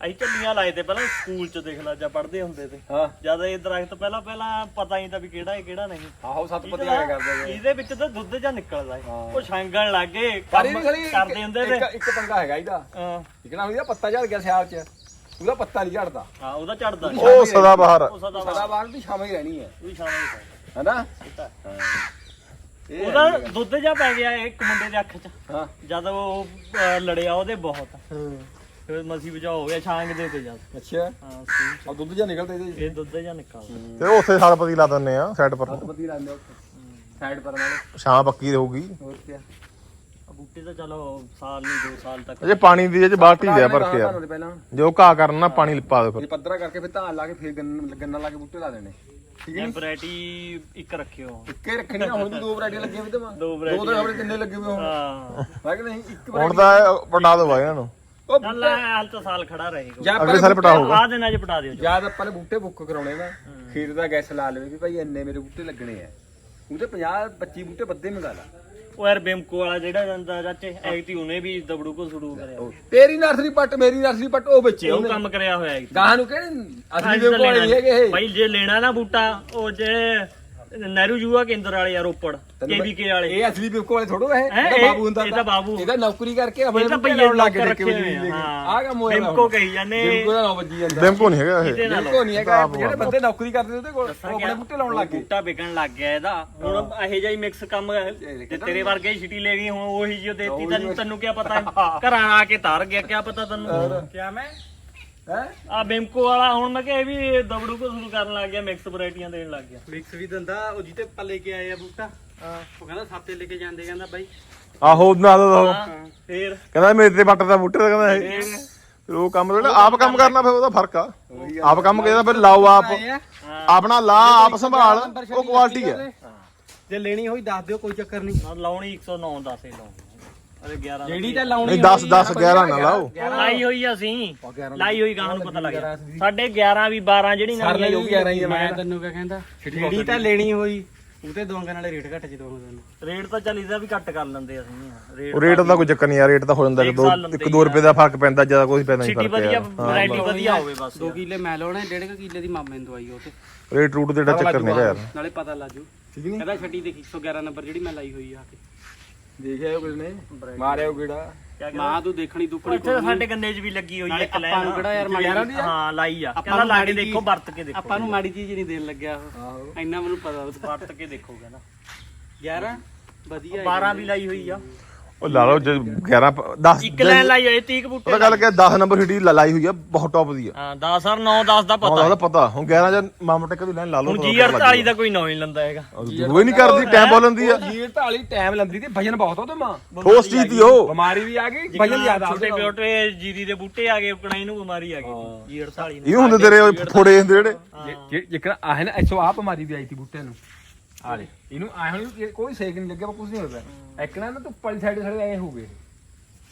Speaker 7: ਅਸੀਂ ਝੱਲੀਆਂ ਲਾਏ ਤੇ ਪਹਿਲਾਂ ਸਕੂਲ ਚ ਦੇਖ ਲਾ ਜਾਂ ਪੜ੍ਹਦੇ ਹੁੰਦੇ ਤੇ।
Speaker 6: ਹਾਂ।
Speaker 7: ਜਦ ਇਹ ਦਰਖਤ ਪਹਿਲਾਂ ਪਹਿਲਾਂ ਪਤਾ ਹੀ ਤਾਂ ਵੀ ਕਿਹੜਾ ਹੈ ਕਿਹੜਾ ਨਹੀਂ।
Speaker 6: ਆਹੋ ਸਤਪਤੀ ਆਇਆ ਕਰਦੇ ਆ।
Speaker 7: ਇਹਦੇ ਵਿੱਚ ਤਾਂ ਦੁੱਧ ਜਾਂ ਨਿਕਲਦਾ ਹੈ
Speaker 6: ਹਾਂ।
Speaker 7: ਉਹ ਛਾਂਗਣ ਲੱਗੇ
Speaker 6: ਪਰ ਇਹ
Speaker 7: ਕੰਮ
Speaker 6: ਵੀ ਖੜੀ
Speaker 7: ਕਰਦੇ ਹੁੰਦੇ ਤੇ।
Speaker 6: ਇੱਕ ਇੱਕ ਪੰਗਾ ਹੈਗਾ ਇਹਦਾ।
Speaker 7: ਹਾਂ।
Speaker 6: ਇੱਕ ਨਾ ਉਹਦਾ ਪੱਤਾ ਝੜ ਗਿਆ ਸਿਆਲ ਚ। ਉਹਦਾ ਪੱਤਾ ਨਹੀਂ ਝੜਦਾ।
Speaker 7: ਹਾਂ ਉਹਦਾ ਝੜਦਾ।
Speaker 1: ਉਹ ਸਦਾ ਬਾਹਰ
Speaker 7: ਉਹ ਸਦਾ
Speaker 6: ਸਦਾ ਬਾਹਰ ਦੀ ਛਾਵੇਂ ਹੀ ਰਹਿਣੀ ਹੈ
Speaker 7: ਵੀ ਸ਼ਾਮ ਨੂੰ
Speaker 6: ਹੈਨਾ
Speaker 7: ਕੀਤਾ ਉਹਦਾ ਦੁੱਧ ਜਾ ਪੈ ਗਿਆ ਇੱਕ ਮੁੰਡੇ ਦੇ ਅੱਖ 'ਚ।
Speaker 6: ਹਾਂ।
Speaker 7: ਜਦ ਉਹ ਅਹ, ਲੜਿਆ ਉਹਦੇ ਬਹੁਤ। ਫਿਰ ਮਸੀ ਬਚਾ ਹੋ ਗਿਆ ਛਾਂਗ ਦੇ ਤੇ ਜਦ।
Speaker 6: ਅੱਛਾ।
Speaker 7: ਹਾਂ ਸੀ
Speaker 6: ਆ ਦੁੱਧ ਜਾਂ ਨਿਕਲਦਾ ਇਹਦੇ
Speaker 7: ਇਹ ਦੁੱਧ ਜਾਂ ਨਿਕਲਦਾ।
Speaker 1: ਤੇ ਉੱਥੇ ਸਾਲ ਪਤੀ ਲਾ ਦਿੰਨੇ ਆ ਸਾਈਡ ਪਰ।
Speaker 6: ਪਤੀ ਲਾਉਂਦੇ ਸਾਈਡ ਪਰ ਨਾਲੇ।
Speaker 1: ਛਾਂ ਪੱਕੀ ਰਹੂਗੀ
Speaker 6: ਹੋਰ ਕੀ
Speaker 7: ਆ? ਬੂਟੇ ਤਾਂ ਚਲੋ ਸਾਲ ਨਹੀਂ ਦੋ ਸਾਲ ਤੱਕ।
Speaker 1: ਅਜੇ ਪਾਣੀ ਦੀ ਜੇ ਬਾਲਟੀ ਦੇ ਭਰ ਕੇ ਯਾਰ
Speaker 6: ਪਹਿਲਾਂ।
Speaker 1: ਜੋ ਘਾਹ ਕਰਨਾ ਪਾਣੀ ਪਾ ਦੇ
Speaker 6: ਇਹ ਪੱਧਰਾ ਕਰਕੇ ਫਿਰ ਧਾਨ ਲਾ ਕੇ ਫਿਰ ਗੰਨ- ਗੰਨਾ ਲਾ ਕੇ ਬੂਟੇ ਲਾ ਦੇਣੇ। ਠੀਕ ਹੈ
Speaker 7: ਇਹ ਵੈਰਾਈਟੀ ਇੱਕ ਰੱਖਿਓ।
Speaker 6: ਇੱਕੇ ਰੱਖਣੀ ਨਾ ਹੁਣ ਵੀ ਦੋ ਵੈਰਾਈਟੀਆਂ ਲੱਗੀਆਂ ਵੀ ਤੇ ਮਾਂ।
Speaker 7: ਦੋ
Speaker 6: ਦੋ
Speaker 7: variety
Speaker 6: ਤਾਂ ਆਪਣੇ ਕਿੰਨੇ ਲੱਗੇ ਹੋਏ ਹੁਣ?
Speaker 7: ਹਾਂ।
Speaker 6: ਹੈ ਕਿ ਨਹੀਂ ਇੱਕ
Speaker 1: ਹੁਣ ਤਾਂ ਪਟਾ ਦੋ ਇਹਨਾਂ ਨੂੰ।
Speaker 6: ਉਹ
Speaker 7: ਚੱਲ ਹਾਲ ਤਾਂ ਸਾਲ ਖੜਾ ਰਹੇਗਾ।
Speaker 6: ਜਾਂ
Speaker 1: ਅਗਲੇ ਸਾਲ ਪਟਾ ਹੋਊਗਾ
Speaker 7: ਆ ਦਿਨਾਂ 'ਚ ਪਟਾ ਦਿਓ ਜੀ।
Speaker 6: ਜਦ ਆਪਾਂ ਨੇ ਬੂਟੇ ਬੁੱਕ ਕਰਾਉਣੇ ਨਾ। ਖੀਰ ਦਾ ਗੈਸ ਲਾ ਲਵੇ ਵੀ ਭਾਈ ਇੰਨੇ ਮੇਰੇ ਬੂਟੇ ਲੱਗਣੇ ਆ। ਉਹਦੇ 50 25 ਬੂਟੇ ਬੱਦੇ ਮੰਗਾ ਲਾ।
Speaker 7: ਉਹ ਯਾਰ ਬਿਮਕੋ ਵਾਲਾ ਜਿਹੜਾ ਜਾਂਦਾ ਚਾਚੇ ਐਕਟੀ ਉਹਨੇ ਵੀ ਦਬੜੂ ਕੋ ਸੁੜੂ ਕਰਿਆ।
Speaker 6: ਤੇਰੀ ਨਰਸਰੀ ਪੱਟ ਮੇਰੀ ਨਰਸਰੀ ਪੱਟ ਉਹ ਵੇਚੇ
Speaker 7: ਉਹ
Speaker 6: ਉਹਨੇ
Speaker 7: ਕੰਮ ਕਰਿਆ ਹੋਇਆ ਐਕਟੀ
Speaker 6: ਗਾਹਾਂ ਨੂੰ ਕਹਿੰਦੇ ਅਸਲੀ ਦੇ ਕੋਲ ਨਹੀਂ ਹੈਗੇ ਇਹ।
Speaker 7: ਭਾਈ ਜੇ ਲੈਣਾ ਨਾ ਬੂਟਾ ਉਹ ਜੇ ਨਹਿਰੂ ਯੁਵਾ ਕੇਂਦਰ ਵਾਲੇ ਆ ਰੋਪੜ ਕੇਵੀਕੇ ਵਾਲੇ।
Speaker 6: ਇਹ ਅਸਲੀ ਬਿਲਕੁਲ ਵਾਲੇ ਥੋੜੋ ਹੈ?
Speaker 7: ਹੈਂ,
Speaker 6: ਇਹਦਾ
Speaker 7: ਇਹ-
Speaker 6: ਬਾਬੂ ਹੁੰਦਾ
Speaker 7: ਇਹ ਤਾਂ ਬਾਬੂ।
Speaker 6: ਇਹਦਾ ਨੌਕਰੀ ਕਰਕੇ ਆਪਣੇ
Speaker 7: ਇਹ ਤਾਂ ਭਈਏ
Speaker 6: ਲਾਉਣ ਲੱਗ
Speaker 7: ਰੱਖੇ ਹੋਏ ਆ, ਹਾਂ।
Speaker 6: ਆ ਕੰਮ ਹੋਇਆ
Speaker 7: ਬਿਮਕੋ ਕਹੀ ਜਾਂਦੇ।
Speaker 6: ਬਿਮਕੋ ਦਾ ਨਾਮ ਵੱਜੀ ਜਾਂਦਾ।
Speaker 1: ਬਿਮਕੋ ਨਹੀਂ ਹੈਗਾ ਇਹ।
Speaker 6: ਬਿਮਕੋ ਨਹੀਂ ਹੈਗਾ। ਜਿਹੜੇ ਬੰਦੇ ਨੌਕਰੀ ਕਰਦੇ ਉਹਦੇ ਕੋਲ ਉਹ ਆਪਣੇ ਬੂਟੇ ਲਾਉਣ ਲੱਗ ਗਏ।
Speaker 7: ਬੂਟਾ ਵਿਕਣ ਲੱਗ ਗਿਆ ਇਹਦਾ। ਹੁਣ ਇਹੋ ਜਿਹਾ ਹੀ ਮਿਕਸ ਕੰਮ ਤੇ ਤੇਰੇ ਵਰਗੇ ਹੀ ਛਿੱਟੀ ਲੈ ਗਈ ਹੁਣ ਉਹੀ ਜਿਹੀ ਓ ਦੇਤੀ ਤੈਨੂੰ ਤੈਨੂੰ ਕੀ ਪਤਾ? ਘਰਾਂ ਆ ਕੇ ਤਾਰ ਗਿਆ ਕੀ ਪਤਾ ਤੈਨੂੰ? ਕਿਆ ਮੈਂ?
Speaker 6: ਹੈ?
Speaker 7: ਆ ਬਿਮਕੋ ਵਾਲਾ ਹੁਣ ਮੈਂ ਕਿਹਾ ਇਹ ਵੀ ਦਬੜੂ ਕੋ ਸ਼ੁਰੂ ਕਰਨ ਲੱਗ ਗਿਆ ਮਿਕਸ ਵੈਰਾਈਟੀਆਂ ਦੇਣ ਲੱਗ ਗਿਆ।
Speaker 8: ਮਿਕਸ ਵੀ ਦਿੰਦਾ ਉਹ ਜਿੱਤੇ ਪਾ ਲੈ ਕੇ ਆਏ ਆ ਬੂਟਾ। ਉਹ ਕਹਿੰਦਾ ਸਾਤੇ ਲੈ ਕੇ ਜਾਂਦੇ ਕਹਿੰਦਾ ਬਾਈ।
Speaker 1: ਆਹੋ ਨਾ ਦੋ
Speaker 7: ਹਾਂ ਫੇਰ?
Speaker 1: ਕਹਿੰਦਾ ਮੇਰੇ ਤੇ ਵੱਟ ਦਾ ਬੂਟੇ ਦਾ ਕਹਿੰਦਾ ਇਹ। ਫਿਰ? ਉਹ ਕੰਮ ਜਿਹੜਾ ਆਪ ਕੰਮ ਕਰਨਾ ਫਿਰ ਉਹਦਾ ਫ਼ਰਕ ਆ। ਆਪ ਕੰਮ ਕਹਿੰਦਾ ਫਿਰ ਲਾਓ ਆਪ। ਆਪਣਾ ਲਾ ਆਪ ਸੰਭਾਲ ਉਹ ਕੁਆਲਿਟੀ ਹੈ
Speaker 8: ਜੇ ਲੈਣੀ ਹੋਈ ਦੱਸ ਦਿਓ ਕੋਈ ਚੱਕਰ ਨਹੀਂ।
Speaker 7: ਨਾ ਲਾਉਣੀ 109 10 ਹੀ ਲਾਉਣੀ ਅਰੇ 11
Speaker 8: ਜਿਹੜੀ ਤਾਂ ਲਾਉਣੀ
Speaker 1: ਨਹੀਂ 10 10 11 ਨਾ ਲਾਓ।
Speaker 7: ਲਾਈ ਹੋਈ ਆ ਅਸੀਂ। ਲਾਈ ਹੋਈ ਗਾਂ ਨੂੰ ਪਤਾ ਲੱਗ ਗਿਆ। ਸਾਡੇ 11 ਵੀ 12 ਜਿਹੜੀ ਉਹ
Speaker 6: ਹੀ
Speaker 8: ਮੈਂ ਤੈਨੂੰ ਕਿਆ ਕਹਿੰਦਾ ਜਿਹੜੀ ਤਾਂ ਲੈਣੀ ਹੋਈ ਉਹਤੇ ਦੋਵਾਂ ਨਾਲੇ ਰੇਟ ਘੱਟ ਜੀ ਦੋਵਾਂ ਦਾ।
Speaker 7: ਰੇਟ ਤਾਂ ਚੱਲ ਇਹਦਾ ਵੀ ਘੱਟ ਕਰ ਲੈਂਦੇ ਅਸੀਂ। ਰੇਟ
Speaker 1: ਉਹ ਰੇਟ ਦਾ ਕੋਈ ਚੱਕਰ ਨਹੀਂ ਯਾਰ ਰੇਟ ਤਾਂ ਹੋ ਜਾਂਦਾ 2 1 2 ਰੁਪਏ ਦਾ ਫ਼ਰਕ ਪੈਂਦਾ ਜ਼ਿਆਦਾ ਕੋਈ ਪੈਂਦਾ ਨਹੀਂ
Speaker 7: ਸਿਟੀ
Speaker 1: ਫ਼ਰਕ
Speaker 7: ਵਧੀਆ ਵੈਰਾਈਟੀ ਵਧੀਆ ਹੋਵੇ ਬਸ।
Speaker 8: 2 ਕਿੱਲੇ ਮੈਂ ਲਾਉਣੇ ਡੇਢ ਕੁ ਕਿੱਲੇ ਦੀ ਮਾਮੇ ਨੂੰ ਦਵਾਈ ਉਹ ਤੇ।
Speaker 1: ਰੇਟ ਰੂਟ ਦੇ ਚੱਕਰ ਨਹੀਂ ਯਾਰ।
Speaker 8: ਨਾਲੇ ਪਤਾ ਲੱਜੂ
Speaker 6: ਠੀਕ ਨਹੀਂ?
Speaker 8: ਕਹਿੰਦਾ ਛੱਡੀ ਦੇਖੀ 111 ਨੰਬਰ ਜਿਹੜੀ ਮੈਂ ਲਾਈ ਹੋਈ ਆ ਕੇ।
Speaker 6: ਦੇਖਿਆ ਉਹ ਕਿਸਨੇ ਮਾਰਿਆ ਉਹ ਕਿਹੜਾ?
Speaker 8: ਮਾਂ ਤੂੰ ਦੇਖਣੀ ਦੁੱਖਣੀ
Speaker 7: ਇੱਥੇ ਤਾਂ ਸਾਡੇ ਗੰਨੇ 'ਚ ਵੀ ਲੱਗੀ ਹੋਈ ਹੈ ਇੱਕ
Speaker 8: ਆਪਾਂ ਨੂੰ ਕਿਹੜਾ ਯਾਰ ਮਾੜੀ
Speaker 7: ਹਾਂ ਲਾਈ ਆ।
Speaker 8: ਆਪਾਂ
Speaker 7: ਕਹਿੰਦਾ
Speaker 8: ਨੂੰ
Speaker 7: ਲਾ ਕੇ ਦੇਖੋ ਵਰਤ ਕੇ ਦੇਖੋ।
Speaker 8: ਆਪਾਂ ਨੂੰ ਮਾੜੀ ਚੀਜ਼ ਨਹੀਂ ਦੇਣ ਲੱਗਿਆ ਉਹ।
Speaker 6: ਆਹੋ।
Speaker 8: ਇੰਨਾ ਮੈਨੂੰ ਪਤਾ
Speaker 7: ਵਰਤ ਕੇ ਦੇਖੋ ਕਹਿੰਦਾ।
Speaker 8: 11 ਵਧੀਆ
Speaker 7: 12 ਵੀ ਲਾਈ ਹੋਈ ਆ।
Speaker 1: ਉਹ ਲਾ ਲਓ 11 10
Speaker 7: ਇੱਕ ਲਾਈਨ ਲਾਈ ਹੋਈ 30 ਬੂਟੇ
Speaker 1: ਉਹਦਾ ਗੱਲ ਕਿ 10 ਨੰਬਰ ਸਿਟੀ ਲਾਈ ਹੋਈ ਆ ਬਹੁਤ ਟੌਪ ਦੀ ਆ।
Speaker 7: ਹਾਂ 10 ਔਰ 9 10 ਦਾ ਪਤਾ।
Speaker 1: ਉਹਦਾ ਪਤਾ। ਹੁਣ 11 ਜਾਂ ਮਾਮਾ ਟੱਕ ਦੀ ਲਾਈਨ ਲਾ ਲਓ
Speaker 7: ਹੁਣ ਜੀ 48 ਦਾ ਕੋਈ ਨਾ ਹੀ ਲੰਦਾ ਹੈਗਾ।
Speaker 1: ਉਹ ਨਹੀਂ ਕਰਦੀ ਟਾਈਮ ਬੋਲਣ ਆ।
Speaker 6: ਜੀਰ ਢਾਲੀ ਟਾਈਮ ਲੰਦੀ ਤੇ ਵਜਨ ਬਹੁਤ ਉਹਦੇ ਮਾਂ।
Speaker 1: ਠੋਸ ਚੀਜ਼ ਦੀ ਉਹ।
Speaker 6: ਬਿਮਾਰੀ ਵੀ ਆ ਗਈ ਵਜਨ ਜ਼ਿਆਦਾ
Speaker 7: ਛੋਟੇ ਪਿਓਟੇ ਜੀਰੀ ਦੇ ਬੂਟੇ ਆ ਗਏ ਉਕਣਾ ਇਹਨੂੰ ਬਿਮਾਰੀ ਆ ਗਈ। ਜੀ 48 ਨੂੰ।
Speaker 1: ਇਹ ਹੁੰਦੇ ਤੇਰੇ ਉਹ ਫੋੜੇ ਹੁੰਦੇ ਜਿਹੜੇ।
Speaker 6: ਜਿਕਰ ਆਹ ਨਾ ਐਸੋ ਆ ਬਿਮਾਰੀ ਵੀ ਆਈ ਸੀ ਬੂਟਿਆਂ ਨੂੰ। ਆ ਲੈ। ਇਹਨੂੰ ਆਏ ਹੁਣ ਕੋਈ ਸੇਕ ਨਹੀਂ ਲੱਗਿਆ ਕੁਝ ਨਹੀਂ ਹੋਇਆ। ਇੱਕ ਨਾ ਨਾ ਧੁੱਪ ਵਾਲੀ ਸਾਈਡ ਸਾਰੇ ਐ ਹੋ ਗਏ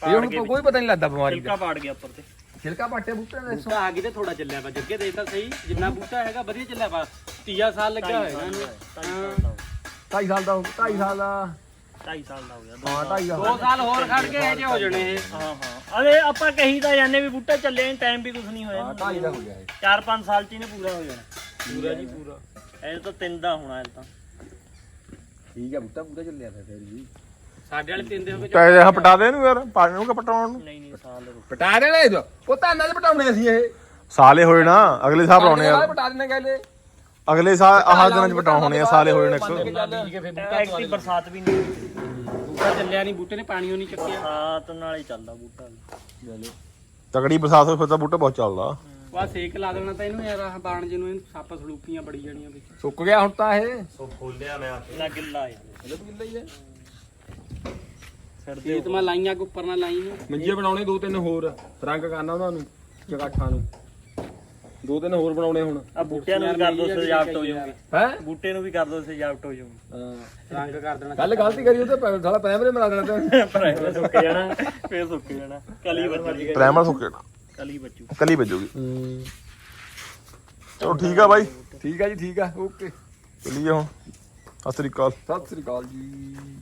Speaker 6: ਇਹ ਹੁਣ ਕੋਈ ਪਤਾ ਨਹੀਂ ਲੱਗਦਾ ਬਿਮਾਰੀ
Speaker 7: ਛਿਲਕਾ
Speaker 6: ਦਾ
Speaker 7: ਪਾੜ ਗਿਆ ਉੱਪਰ ਤੇ।
Speaker 6: ਛਿਲਕਾ ਪਾਟੇ ਬੂਟਿਆਂ ਦਾ
Speaker 8: ਬੂਟਾ ਆ ਗਈ ਤੇ ਥੋੜਾ ਚੱਲਿਆ ਵਾ ਜੱਗੇ ਦੇ ਤਾਂ ਸਹੀ ਜਿੰਨਾ ਬੂਟਾ ਹੈਗਾ ਵਧੀਆ ਚੱਲਿਆ ਵਾ। ਤੀਆ ਸਾਲ ਲੱਗਿਆ ਹੋਇਆ ਇਹਨੂੰ
Speaker 6: 2.5 ਸਾਲ ਦਾ 2.5 ਸਾਲ ਦਾ
Speaker 7: 2.5 ਸਾਲ ਦਾ। ਹੋ ਗਿਆ
Speaker 6: ਹਾਂ 2.5 ਸਾਲ।
Speaker 8: ਦੋ ਸਾਲ ਹੋਰ ਖੜ ਕੇ ਇਹ ਜੇ ਹੋ ਜਾਣੇ ਇਹ।
Speaker 7: ਹਾਂ ਹਾਂ। ਅਰੇ ਆਪਾਂ ਕਹੀ ਤਾਂ ਜਾਂਦੇ ਵੀ ਬੂਟਾ ਚੱਲੇ ਟਾਈਮ ਵੀ ਕੁਝ ਨਹੀਂ ਹੋਇਆ।
Speaker 6: ਹਾਂ 2.5 ਦਾ ਹੋ ਗਿਆ ਇਹ।
Speaker 7: 4-5 ਸਾਲ ਚ ਇਹਨੇ ਪੂਰਾ ਹੋ ਜਾਣਾ। ਪੂਰਾ ਜੀ ਪੂਰਾ। ਇਹ ਤਾਂ ਤਿੰਨ ਦਾ ਹੋਣਾ ਇਹ ਤਾਂ।
Speaker 6: ਠੀਕ ਹੈ ਬੂਟਾ ਪੂਰਾ ਚੱਲਿਆ ਫਿਰ ਫਿਰ ਵੀ।
Speaker 8: ਸਾਡੇ ਵਾਲੇ ਤਿੰਨ ਦੇ ਹੋ ਗਏ
Speaker 1: ਇਹ ਪਟਾ ਦੇ ਇਹਨੂੰ ਯਾਰ ਪਾਣੀ ਨੂੰ ਕਿ ਪਟਾਉਣ ਨੂੰ?
Speaker 7: ਨਹੀਂ ਨਹੀਂ ਸਾਲ ਰੁਕ
Speaker 6: ਪਟਾ ਦੇਣਾ ਇਹ ਉਹ ਤਾਂ ਨਾਲ ਪਟਾਉਣੇ ਅਸੀਂ ਇਹ।
Speaker 1: ਸਾਲੇ ਹੋਏ ਨਾ ਅਗਲੇ ਸਾਲ ਪਟਾਉਣੇ ਆ।
Speaker 6: ਪਟਾ ਦੇਣਾ ਕਹਿੰਦੇ
Speaker 1: ਅਗਲੇ ਸਾਲ ਆਹ ਦਿਨਾਂ ਚ ਪਟਾਉਣ ਹੋਣੇ ਆ ਸਾਲੇ ਹੋਏ
Speaker 8: ਠੀਕ ਹੈ ਫਿਰ ਬੂਟਾ
Speaker 7: ਐਕਟੀ ਬਰਸਾਤ ਵੀ ਨਹੀਂ ਹੋਈ।
Speaker 8: ਬੂਟਾ ਚੱਲਿਆ ਨਹੀਂ ਬੂਟੇ ਨੇ ਪਾਣੀ ਉਹ ਨਹੀਂ ਚੱਕਿਆ।
Speaker 7: ਬਰਸਾਤ ਨਾਲ ਹੀ ਚੱਲਦਾ ਬੂਟਾ। ਵੀ।
Speaker 1: ਤਕੜੀ ਬਰਸਾਤ ਹੋਈ ਫਿਰ ਤਾਂ ਬੂਟਾ ਬਹੁਤ ਚੱਲਦਾ।
Speaker 8: ਵਾ ਸੇਕ ਲਾ ਦੇਣਾ ਤਾਂ ਇਹਨੂੰ ਯਾਰ ਆਹ ਬਾਣ ਜੀ ਨੂੰ ਇਹਨੂੰ ਸੱਪ ਸਲੂਕੀਆਂ ਬੜੀ ਜਾਣੀਆਂ ਵਿੱਚ
Speaker 6: ਸੁੱਕ ਗਿਆ ਹੁਣ ਤਾਂ ਇਹ।
Speaker 7: ਇਹਦਾ ਗਿੱਲਾ ਹੈ।
Speaker 6: ਕਿੱਲਾ ਹੀ ਹੈ।
Speaker 7: ਛੱਡਦੇ
Speaker 8: ਖੇਤ ਮੈਂ ਲਾਈਆਂ ਕੋ ਉੱਪਰ ਨਾ ਲਾਈ ਨੂੰ
Speaker 6: ਮੰਜੇ ਬਣਾਉਣੇ ਦੋ ਤਿੰਨ ਹੋਰ। ਰੰਗ ਕਰਨਾ ਉਹਨਾਂ ਨੂੰ ਚਗਾਠਾਂ ਨੂੰ। ਦੋ ਤਿੰਨ ਹੋਰ ਬਣਾਉਣੇ ਹੁਣ।
Speaker 7: ਆ ਬੂਟਿਆਂ ਨੂੰ ਵੀ ਕਰ ਦੋ ਸਜਾਵਟ ਹੋ ਜਾਊਗੀ।
Speaker 6: ਹੈ?
Speaker 7: ਬੂਟੇ ਨੂੰ ਵੀ ਕਰ ਦੋ ਸਜਾਵਟ ਹੋ ਜਾਊਗੀ।
Speaker 8: ਰੰਗ ਕਰ ਦੇਣਾ।
Speaker 6: ਕੱਲ ਗਲਤੀ ਕਰੀ ਉਹ ਤੇ ਸਾਲਾ ਪੈਮਰੇ ਮਰਾ ਦੇਣਾ ਤੇ।
Speaker 7: ਪਰ ਇਹ ਸੁੱਕ ਜਾਣਾ। ਫੇਰ ਸੁੱਕ ਜਾਣਾ। ਕਲੀ ਬੱਚੂ
Speaker 1: ਪ੍ਰਾਈਮਰ ਸੁੱਕੇਣਾ
Speaker 7: ਕਲੀ ਬੱਚੂ
Speaker 1: ਕੱਲੀ ਵੱਜੂਗੀ। ਚਲੋ ਠੀਕ ਆ ਬਾਈ।
Speaker 6: ਠੀਕ ਆ ਜੀ ਠੀਕ ਆ। ਓਕੇ।
Speaker 1: ਚਲੀਏ ਹੁਣ। ਸਤਿ ਸ੍ਰੀ ਅਕਾਲ।
Speaker 6: ਸਤਿ ਸ੍ਰੀ ਅਕਾਲ ਜੀ।